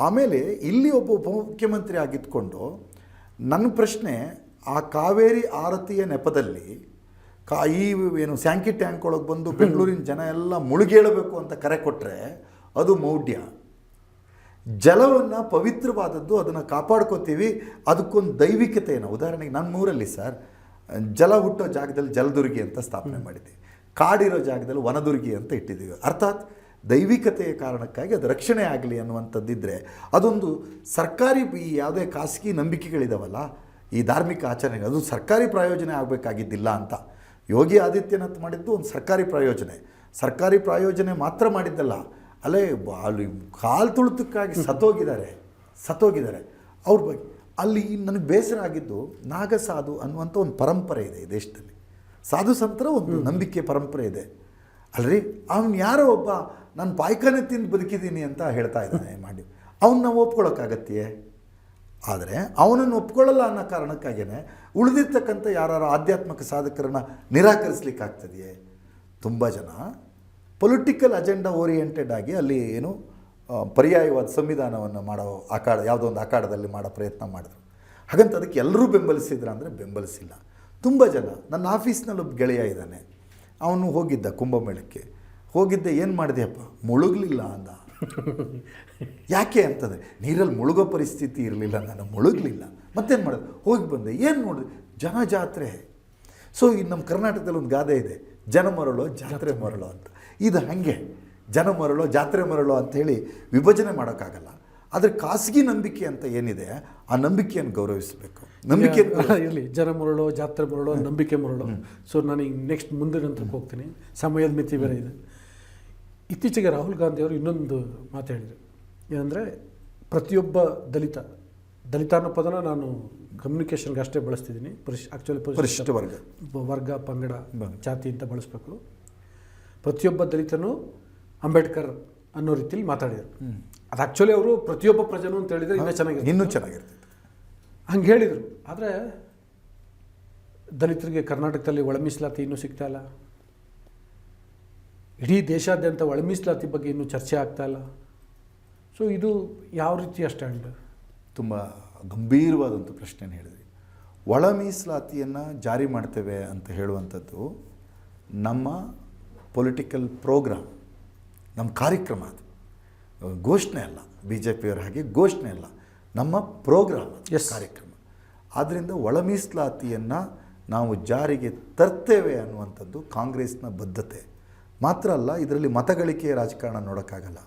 ಆಮೇಲೆ ಇಲ್ಲಿ ಒಬ್ಬ ಉಪಮುಖ್ಯಮಂತ್ರಿ ಆಗಿದ್ದುಕೊಂಡು ನನ್ನ ಪ್ರಶ್ನೆ ಆ ಕಾವೇರಿ ಆರತಿಯ ನೆಪದಲ್ಲಿ ಕಾ ಈ ಏನು ಸ್ಯಾಂಕಿ ಟ್ಯಾಂಕ್ ಒಳಗೆ ಬಂದು ಬೆಂಗಳೂರಿನ ಜನ ಎಲ್ಲ ಮುಳುಗೇಳಬೇಕು ಅಂತ ಕರೆ ಕೊಟ್ಟರೆ ಅದು ಮೌಢ್ಯ. ಜಲವನ್ನು ಪವಿತ್ರವಾದದ್ದು ಅದನ್ನು ಕಾಪಾಡ್ಕೋತೀವಿ ಅದಕ್ಕೊಂದು ದೈವಿಕತೆಯನ್ನು. ಉದಾಹರಣೆಗೆ ನನ್ನ ಊರಲ್ಲಿ ಸರ್ ಜಲ ಹುಟ್ಟೋ ಜಾಗದಲ್ಲಿ ಜಲದುರ್ಗಿ ಅಂತ ಸ್ಥಾಪನೆ ಮಾಡಿದ್ದೀವಿ ಕಾಡಿರೋ ಜಾಗದಲ್ಲಿ ವನದುರ್ಗಿ ಅಂತ ಇಟ್ಟಿದ್ದೀವಿ. ಅರ್ಥಾತ್ ದೈವಿಕತೆಯ ಕಾರಣಕ್ಕಾಗಿ ಅದು ರಕ್ಷಣೆ ಆಗಲಿ ಅನ್ನುವಂಥದ್ದಿದ್ದರೆ ಅದೊಂದು ಸರ್ಕಾರಿ ಈ ಯಾವುದೇ ಖಾಸಗಿ ನಂಬಿಕೆಗಳಿದಾವಲ್ಲ ಈ ಧಾರ್ಮಿಕ ಆಚರಣೆ ಅದು ಸರ್ಕಾರಿ ಪ್ರಾಯೋಜನೆ ಆಗಬೇಕಾಗಿದ್ದಿಲ್ಲ ಅಂತ. ಯೋಗಿ ಆದಿತ್ಯನಾಥ್ ಮಾಡಿದ್ದು ಒಂದು ಸರ್ಕಾರಿ ಪ್ರಾಯೋಜನೆ. ಸರ್ಕಾರಿ ಪ್ರಾಯೋಜನೆ ಮಾತ್ರ ಮಾಡಿದ್ದಲ್ಲ. ಅಲ್ಲೇ ಅಲ್ಲಿ ಕಾಲು ತುಳಿತಕ್ಕಾಗಿ ಸತ್ತೋಗಿದ್ದಾರೆ ಸತ್ತೋಗಿದ್ದಾರೆ. ಅವ್ರ ಬಗ್ಗೆ ಅಲ್ಲಿ ನನಗೆ ಬೇಸರ ಆಗಿದ್ದು ನಾಗಸಾಧು ಅನ್ನುವಂಥ ಒಂದು ಪರಂಪರೆ ಇದೆ ಈ ದೇಶದಲ್ಲಿ. ಸಾಧು ಸಂತರ ಒಂದು ನಂಬಿಕೆ ಪರಂಪರೆ ಇದೆ. ಅಲ್ರಿ? ಅವನು ಯಾರೋ ಒಬ್ಬ ನಾನು ಪಾಯ್ಕಾನೆ ತಿಂದು ಬದುಕಿದ್ದೀನಿ ಅಂತ ಹೇಳ್ತಾ ಇದ್ದಾನೆ ಮಾಡಿ. ಅವನ್ನ ನಾವು ಒಪ್ಕೊಳ್ಳೋಕ್ಕಾಗತ್ತೆಯೇ ಆದರೆ ಅವನನ್ನು ಒಪ್ಕೊಳ್ಳಲ್ಲ ಅನ್ನೋ ಕಾರಣಕ್ಕಾಗಿಯೇ ಉಳಿದಿರ್ತಕ್ಕಂಥ ಯಾರು ಆಧ್ಯಾತ್ಮಿಕ ಸಾಧಕರನ್ನು ನಿರಾಕರಿಸ್ಲಿಕ್ಕಾಗ್ತದೆಯೇ? ತುಂಬ ಜನ ಪೊಲಿಟಿಕಲ್ ಅಜೆಂಡಾ ಓರಿಯೆಂಟೆಡ್ ಆಗಿ ಅಲ್ಲಿ ಏನು ಪರ್ಯಾಯವಾದ ಸಂವಿಧಾನವನ್ನು ಮಾಡೋ ಆಕಾಡ ಯಾವುದೋ ಒಂದು ಆಕಾಡದಲ್ಲಿ ಮಾಡೋ ಪ್ರಯತ್ನ ಮಾಡಿದ್ರು. ಹಾಗಂತ ಅದಕ್ಕೆ ಎಲ್ಲರೂ ಬೆಂಬಲಿಸಿದ್ರ ಅಂದರೆ ಬೆಂಬಲಿಸಿಲ್ಲ. ತುಂಬ ಜನ, ನನ್ನ ಆಫೀಸ್ನಲ್ಲಿ ಗೆಳೆಯ ಇದ್ದಾನೆ. ಅವನು ಹೋಗಿದ್ದ ಕುಂಭಮೇಳಕ್ಕೆ. ಹೋಗಿದ್ದೆ, ಏನು ಮಾಡಿದೆಯಪ್ಪ? ಮುಳುಗಲಿಲ್ಲ ಅಂದ. ಯಾಕೆ ಅಂತಂದರೆ, ನೀರಲ್ಲಿ ಮುಳುಗೋ ಪರಿಸ್ಥಿತಿ ಇರಲಿಲ್ಲ, ನಾನು ಮುಳುಗಲಿಲ್ಲ. ಮತ್ತೇನು ಮಾಡೋದು ಹೋಗಿ ಬಂದೆ. ಏನು ನೋಡಿದೆ ಜನ ಜಾತ್ರೆ ಸೊ ಈ ನಮ್ಮ ಕರ್ನಾಟಕದಲ್ಲಿ ಒಂದು ಗಾದೆ ಇದೆ. ಜನ ಮರಳೋ, ಜಾತ್ರೆ ಮರಳೋ ಅಂತ. ಇದು ಹಾಗೆ ಜನ ಮರಳು ಜಾತ್ರೆ ಮರಳೋ ಅಂಥೇಳಿ ವಿಭಜನೆ ಮಾಡೋಕ್ಕಾಗಲ್ಲ. ಆದರೆ ಖಾಸಗಿ ನಂಬಿಕೆ ಅಂತ ಏನಿದೆ ಆ ನಂಬಿಕೆಯನ್ನು ಗೌರವಿಸಬೇಕು. ನಂಬಿಕೆ ಇರಲಿ ಜನ ಮರಳು ಜಾತ್ರೆ ಮರಳು ನಂಬಿಕೆ ಮರಳು. ಸೊ ನಾನು ಈಗ ನೆಕ್ಸ್ಟ್ ಮುಂದಿನ ಹಂತಕ್ಕೆ ಹೋಗ್ತೀನಿ. ಸಮಯದ ಮಿತಿ ಬೇರೆ ಇದೆ. ಇತ್ತೀಚೆಗೆ ರಾಹುಲ್ ಗಾಂಧಿ ಅವರು ಇನ್ನೊಂದು ಮಾತು ಹೇಳಿದರು. ಏನಂದರೆ ಪ್ರತಿಯೊಬ್ಬ ದಲಿತ ದಲಿತ ಅನ್ನೋ ಪದನ ನಾನು ಕಮ್ಯುನಿಕೇಷನ್ಗೆ ಅಷ್ಟೇ ಬಳಸ್ತಿದ್ದೀನಿ. ಪರಿಶ್ ಆ್ಯಕ್ಚುಲಿ ಪರಿಶಿಷ್ಟ ವರ್ಗ. ವರ್ಗ ಪಂಗಡ. ಜಾತಿ ಅಂತ ಬಳಸಬೇಕು. ಪ್ರತಿಯೊಬ್ಬ ದಲಿತನು ಅಂಬೇಡ್ಕರ್ ಅನ್ನೋ ರೀತಿಯಲ್ಲಿ ಮಾತಾಡಿದರು. ಅದು ಆ್ಯಕ್ಚುಲಿ ಅವರು ಪ್ರತಿಯೊಬ್ಬ ಪ್ರಜೆನೂ ಅಂತ ಹೇಳಿದರೆ ಇನ್ನೂ ಚೆನ್ನಾಗಿರುತ್ತೆ ಇನ್ನೂ ಚೆನ್ನಾಗಿರ್ತೈತೆ ಹಂಗೆ ಹೇಳಿದರು. ಆದರೆ ದಲಿತರಿಗೆ ಕರ್ನಾಟಕದಲ್ಲಿ ಒಳಮೀಸಲಾತಿ ಇನ್ನೂ ಸಿಗ್ತಾ ಇಲ್ಲ. ಇಡೀ ದೇಶಾದ್ಯಂತ ಒಳಮೀಸಲಾತಿ ಬಗ್ಗೆ ಇನ್ನೂ ಚರ್ಚೆ ಆಗ್ತಾ ಇಲ್ಲ. ಸೊ ಇದು ಯಾವ ರೀತಿಯ ಸ್ಟ್ಯಾಂಡ್ ತುಂಬ ಗಂಭೀರವಾದಂಥ ಪ್ರಶ್ನೆಯನ್ನು ಹೇಳಿದ್ರಿ. ಒಳ ಮೀಸಲಾತಿಯನ್ನು ಜಾರಿ ಮಾಡ್ತೇವೆ ಅಂತ ಹೇಳುವಂಥದ್ದು ನಮ್ಮ ಪೊಲಿಟಿಕಲ್ ಪ್ರೋಗ್ರಾಮ್ ನಮ್ಮ ಕಾರ್ಯಕ್ರಮ ಅದು. ಘೋಷಣೆ ಅಲ್ಲ ಬಿ ಜೆ ಪಿಯವರ ಹಾಗೆ ಘೋಷಣೆ ಅಲ್ಲ ನಮ್ಮ ಪ್ರೋಗ್ರಾಮ್ ಎಸ್. ಕಾರ್ಯಕ್ರಮ. ಆದ್ದರಿಂದ ಒಳ ಮೀಸಲಾತಿಯನ್ನು ನಾವು ಜಾರಿಗೆ ತರ್ತೇವೆ ಅನ್ನುವಂಥದ್ದು ಕಾಂಗ್ರೆಸ್ನ ಬದ್ಧತೆ. ಮಾತ್ರ ಅಲ್ಲ ಇದರಲ್ಲಿ ಮತಗಳಿಕೆಯ ರಾಜಕಾರಣ ನೋಡೋಕ್ಕಾಗಲ್ಲ.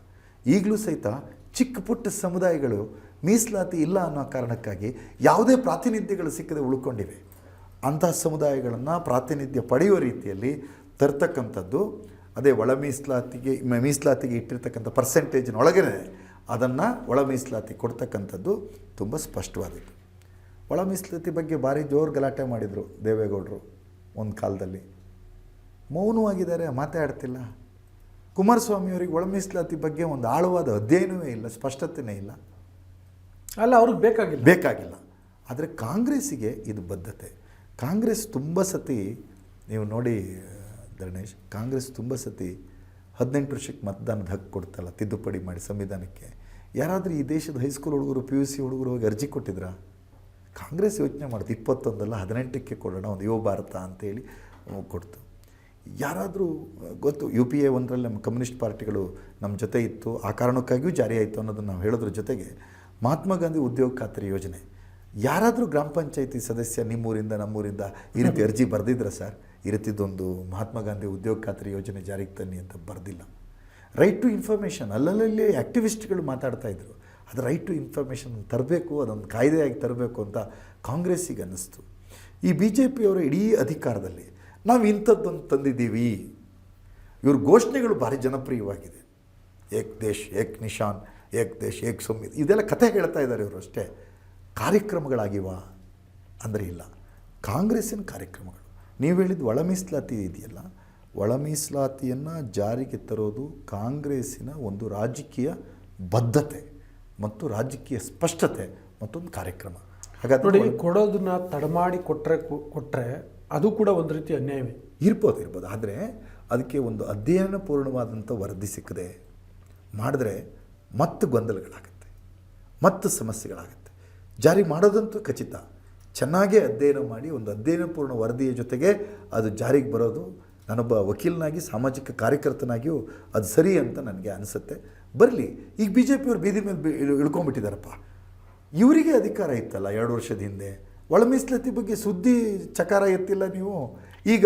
ಈಗಲೂ ಸಹಿತ ಚಿಕ್ಕ ಪುಟ್ಟ ಸಮುದಾಯಗಳು ಮೀಸಲಾತಿ ಇಲ್ಲ ಅನ್ನೋ ಕಾರಣಕ್ಕಾಗಿ ಯಾವುದೇ ಪ್ರಾತಿನಿಧ್ಯಗಳು ಸಿಕ್ಕದೆ ಉಳ್ಕೊಂಡಿವೆ. ಅಂತಹ ಸಮುದಾಯಗಳನ್ನು ಪ್ರಾತಿನಿಧ್ಯ ಪಡೆಯುವ ರೀತಿಯಲ್ಲಿ ತರ್ತಕ್ಕಂಥದ್ದು ಅದೇ ಒಳ ಮೀಸಲಾತಿಗೆ ಮೀಸಲಾತಿಗೆ ಇಟ್ಟಿರ್ತಕ್ಕಂಥ ಪರ್ಸೆಂಟೇಜಿನ ಒಳಗಡೆ ಅದನ್ನು ಒಳ ಮೀಸಲಾತಿ ಕೊಡ್ತಕ್ಕಂಥದ್ದು ತುಂಬ ಸ್ಪಷ್ಟವಾದದ್ದು ಒಳ ಮೀಸಲಾತಿ ಬಗ್ಗೆ ಭಾರಿ ಜೋರು ಗಲಾಟೆ ಮಾಡಿದರು ದೇವೇಗೌಡರು ಒಂದು ಕಾಲದಲ್ಲಿ. ಮೌನವಾಗಿದ್ದಾರೆ ಮಾತಾಡ್ತಿಲ್ಲ. ಕುಮಾರಸ್ವಾಮಿಯವರಿಗೆ ಒಳ ಮೀಸಲಾತಿ ಬಗ್ಗೆ ಒಂದು ಆಳವಾದ ಅಧ್ಯಯನವೇ ಇಲ್ಲ ಸ್ಪಷ್ಟತೆಯೇ ಇಲ್ಲ. ಅಲ್ಲ ಅವ್ರಿಗೆ ಬೇಕಾಗಿಲ್ಲ. ಬೇಕಾಗಿಲ್ಲ. ಆದರೆ ಕಾಂಗ್ರೆಸ್ಸಿಗೆ ಇದು ಬದ್ಧತೆ. ಕಾಂಗ್ರೆಸ್ ತುಂಬ ಸತಿ ನೀವು ನೋಡಿ ಧರಣೇಶ್ ಕಾಂಗ್ರೆಸ್ ತುಂಬ ಸತಿ ಹದಿನೆಂಟು ವರ್ಷಕ್ಕೆ ಮತದಾನದ ಹಕ್ಕು ಕೊಡ್ತಲ್ಲ, ತಿದ್ದುಪಡಿ ಮಾಡಿ ಸಂವಿಧಾನಕ್ಕೆ. ಯಾರಾದರೂ ಈ ದೇಶದ ಹೈಸ್ಕೂಲ್ ಹುಡುಗರು ಪಿ ಯು ಸಿ ಹುಡುಗರು ಹೋಗಿ ಅರ್ಜಿ ಕೊಟ್ಟಿದ್ರಾ? ಕಾಂಗ್ರೆಸ್ ಯೋಚನೆ ಮಾಡ್ತು, ಇಪ್ಪತ್ತೊಂದಲ್ಲ ಹದಿನೆಂಟಕ್ಕೆ ಕೊಡೋಣ, ಒಂದು ಯುವ ಭಾರತ ಅಂತೇಳಿ ಕೊಡ್ತು. ಯಾರಾದರೂ, ಗೊತ್ತು ಯು ಪಿ ಎ ಒಂದರಲ್ಲಿ ನಮ್ಮ ಕಮ್ಯುನಿಸ್ಟ್ ಪಾರ್ಟಿಗಳು ನಮ್ಮ ಜೊತೆ ಇತ್ತು, ಆ ಕಾರಣಕ್ಕಾಗಿಯೂ ಜಾರಿ ಆಯಿತು ಅನ್ನೋದನ್ನು ನಾವು ಹೇಳೋದ್ರ ಜೊತೆಗೆ ಮಹಾತ್ಮ ಗಾಂಧಿ ಉದ್ಯೋಗ ಖಾತ್ರಿ ಯೋಜನೆ. ಯಾರಾದರೂ ಗ್ರಾಮ ಪಂಚಾಯಿತಿ ಸದಸ್ಯ ನಿಮ್ಮೂರಿಂದ, ನಮ್ಮೂರಿಂದ ಈ ರೀತಿ ಅರ್ಜಿ ಬರೆದಿದ್ರ ಸರ್? ಈ ಮಹಾತ್ಮ ಗಾಂಧಿ ಉದ್ಯೋಗ ಖಾತ್ರಿ ಯೋಜನೆ ಜಾರಿಗೆ ತನ್ನಿ ಅಂತ ಬರೆದಿಲ್ಲ. ರೈಟ್ ಟು ಇನ್ಫಾರ್ಮೇಷನ್ ಅಲ್ಲಲ್ಲಿ ಆ್ಯಕ್ಟಿವಿಸ್ಟ್ಗಳು ಮಾತಾಡ್ತಾ ಇದ್ರು. ಅದು ರೈಟ್ ಟು ಇನ್ಫಾರ್ಮೇಷನ್ ತರಬೇಕು, ಅದೊಂದು ಕಾಯ್ದೆಯಾಗಿ ತರಬೇಕು ಅಂತ ಕಾಂಗ್ರೆಸ್ಸಿಗೆ ಅನ್ನಿಸ್ತು. ಈ ಬಿ ಜೆ ಪಿಯವರ ಇಡೀ ಅಧಿಕಾರದಲ್ಲಿ, ನಾವು ಇಂಥದ್ದೊಂದು ತಂದಿದ್ದೀವಿ. ಇವ್ರ ಘೋಷಣೆಗಳು ಭಾರಿ ಜನಪ್ರಿಯವಾಗಿದೆ. ಏಕ್ ದೇಶ್, ಏಕ್ ನಿಶಾನ್, ಏಕ್ ದೇಶ್, ಏಕ್ ಸಂವಿಧಾನ ಇದೆಲ್ಲ ಕಥೆ ಹೇಳ್ತಾ ಇದ್ದಾರೆ ಇವರು ಅಷ್ಟೇ. ಕಾರ್ಯಕ್ರಮಗಳಾಗಿವ? ಅಂದರೆ ಇಲ್ಲ. ಕಾಂಗ್ರೆಸ್ಸಿನ ಕಾರ್ಯಕ್ರಮಗಳು. ನೀವು ಹೇಳಿದ ಒಳ ಮೀಸಲಾತಿ ಇದೆಯಲ್ಲ ಒಳ ಮೀಸಲಾತಿಯನ್ನು ಜಾರಿಗೆ ತರೋದು ಕಾಂಗ್ರೆಸ್ಸಿನ ಒಂದು ರಾಜಕೀಯ ಬದ್ಧತೆ ಮತ್ತು ರಾಜಕೀಯ ಸ್ಪಷ್ಟತೆ ಮತ್ತೊಂದು ಕಾರ್ಯಕ್ರಮ. ನೋಡಿ ಹಾಗಾದ್ರೆ ಕೊಡೋದನ್ನ ತಡಮಾಡಿ ಕೊಟ್ಟರೆ ಕೊಟ್ಟರೆ ಅದು ಕೂಡ ಒಂದು ರೀತಿ ಅನ್ಯಾಯವೇ? ಇರ್ಬೋದು ಇರ್ಬೋದು. ಆದರೆ ಅದಕ್ಕೆ ಒಂದು ಅಧ್ಯಯನ ಪೂರ್ಣವಾದಂಥ ವರದಿ ಸಿಕ್ಕದೆ ಮಾಡಿದ್ರೆ ಮತ್ತೆ ಗೊಂದಲಗಳಾಗುತ್ತೆ ಮತ್ತು ಸಮಸ್ಯೆಗಳಾಗುತ್ತೆ. ಜಾರಿ ಮಾಡೋದಂತೂ ಖಚಿತ. ಚೆನ್ನಾಗೇ ಅಧ್ಯಯನ ಮಾಡಿ, ಒಂದು ಅಧ್ಯಯನಪೂರ್ಣ ವರದಿಯ ಜೊತೆಗೆ ಅದು ಜಾರಿಗೆ ಬರೋದು, ನಾನೊಬ್ಬ ವಕೀಲನಾಗಿ, ಸಾಮಾಜಿಕ ಕಾರ್ಯಕರ್ತನಾಗಿಯೂ ಅದು ಸರಿ ಅಂತ ನನಗೆ ಅನಿಸುತ್ತೆ. ಬರಲಿ, ಈಗ ಬಿ ಜೆ ಪಿಯವ್ರು ಬೀದಿ ಮೇಲೆ ಬಿ- ಇಳ್- ಇಳ್ಕೊಂಡ್ಬಿಟ್ಟಿದ್ದಾರಪ್ಪ ಇವರಿಗೆ ಅಧಿಕಾರ ಇತ್ತಲ್ಲ ಎರಡು ವರ್ಷದ ಹಿಂದೆ? ಒಳ ಬಗ್ಗೆ ಸುದ್ದಿ ಚಕಾರ ಎತ್ತಿಲ್ಲ ನೀವು? ಈಗ,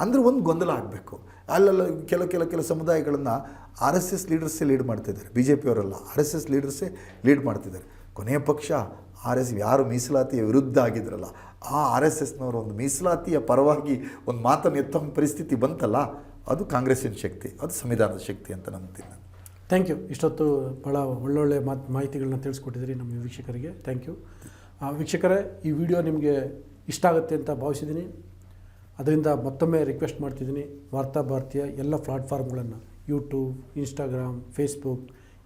ಅಂದರೆ ಒಂದು ಗೊಂದಲ ಆಗಬೇಕು. ಅಲ್ಲೆಲ್ಲ ಕೆಲ ಕೆಲ ಕೆಲ ಸಮುದಾಯಗಳನ್ನು ಆರ್ ಎಸ್ ಎಸ್ ಲೀಡರ್ಸೇ ಲೀಡ್ ಮಾಡ್ತಿದ್ದಾರೆ. ಬಿ ಜೆ ಪಿಯವರಲ್ಲ ಆರ್ ಎಸ್ ಎಸ್ ಲೀಡರ್ಸೇ ಲೀಡ್ ಮಾಡ್ತಿದ್ದಾರೆ. ಕೊನೆಯ ಪಕ್ಷ ಆರ್ ಎಸ್ ಯಾರು ಮೀಸಲಾತಿಯ ವಿರುದ್ಧ ಆಗಿದ್ರಲ್ಲ, ಆ ಆರ್ ಎಸ್ ಎಸ್ನವರು ಒಂದು ಮೀಸಲಾತಿಯ ಪರವಾಗಿ ಒಂದು ಮಾತನ್ನು ಎತ್ತೋ ಪರಿಸ್ಥಿತಿ ಬಂತಲ್ಲ, ಅದು ಕಾಂಗ್ರೆಸ್ಸಿನ ಶಕ್ತಿ, ಅದು ಸಂವಿಧಾನದ ಶಕ್ತಿ ಅಂತ ನಂಬ್ತೀನಿ ನಾನು. ಥ್ಯಾಂಕ್ ಯು ಇಷ್ಟೊತ್ತು ಭಾಳ ಒಳ್ಳೊಳ್ಳೆ ಮಾತು, ಮಾಹಿತಿಗಳನ್ನ ತಿಳಿಸ್ಕೊಟ್ಟಿದ್ದೀರಿ ನಮ್ಮ ವೀಕ್ಷಕರಿಗೆ. ಥ್ಯಾಂಕ್ ಯು ವೀಕ್ಷಕರೇ, ಈ ವಿಡಿಯೋ ನಿಮಗೆ ಇಷ್ಟ ಆಗುತ್ತೆ ಅಂತ ಭಾವಿಸಿದ್ದೀನಿ. ಅದರಿಂದ ಮತ್ತೊಮ್ಮೆ ರಿಕ್ವೆಸ್ಟ್ ಮಾಡ್ತಿದ್ದೀನಿ. ವಾರ್ತಾ ಭಾರತೀಯ ಎಲ್ಲ ಪ್ಲಾಟ್ಫಾರ್ಮ್ಗಳನ್ನು ಯೂಟ್ಯೂಬ್ ಇನ್ಸ್ಟಾಗ್ರಾಮ್ ಫೇಸ್ಬುಕ್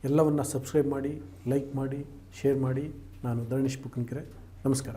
ಎಲ್ಲವನ್ನು ಸಬ್ಸ್ಕ್ರೈಬ್ ಮಾಡಿ ಲೈಕ್ ಮಾಡಿ ಶೇರ್ ಮಾಡಿ. ನಾನು ಧರಣೀಶ್ ಪುಕ್ಕನ್ಕೆರೆ ನಮಸ್ಕಾರ.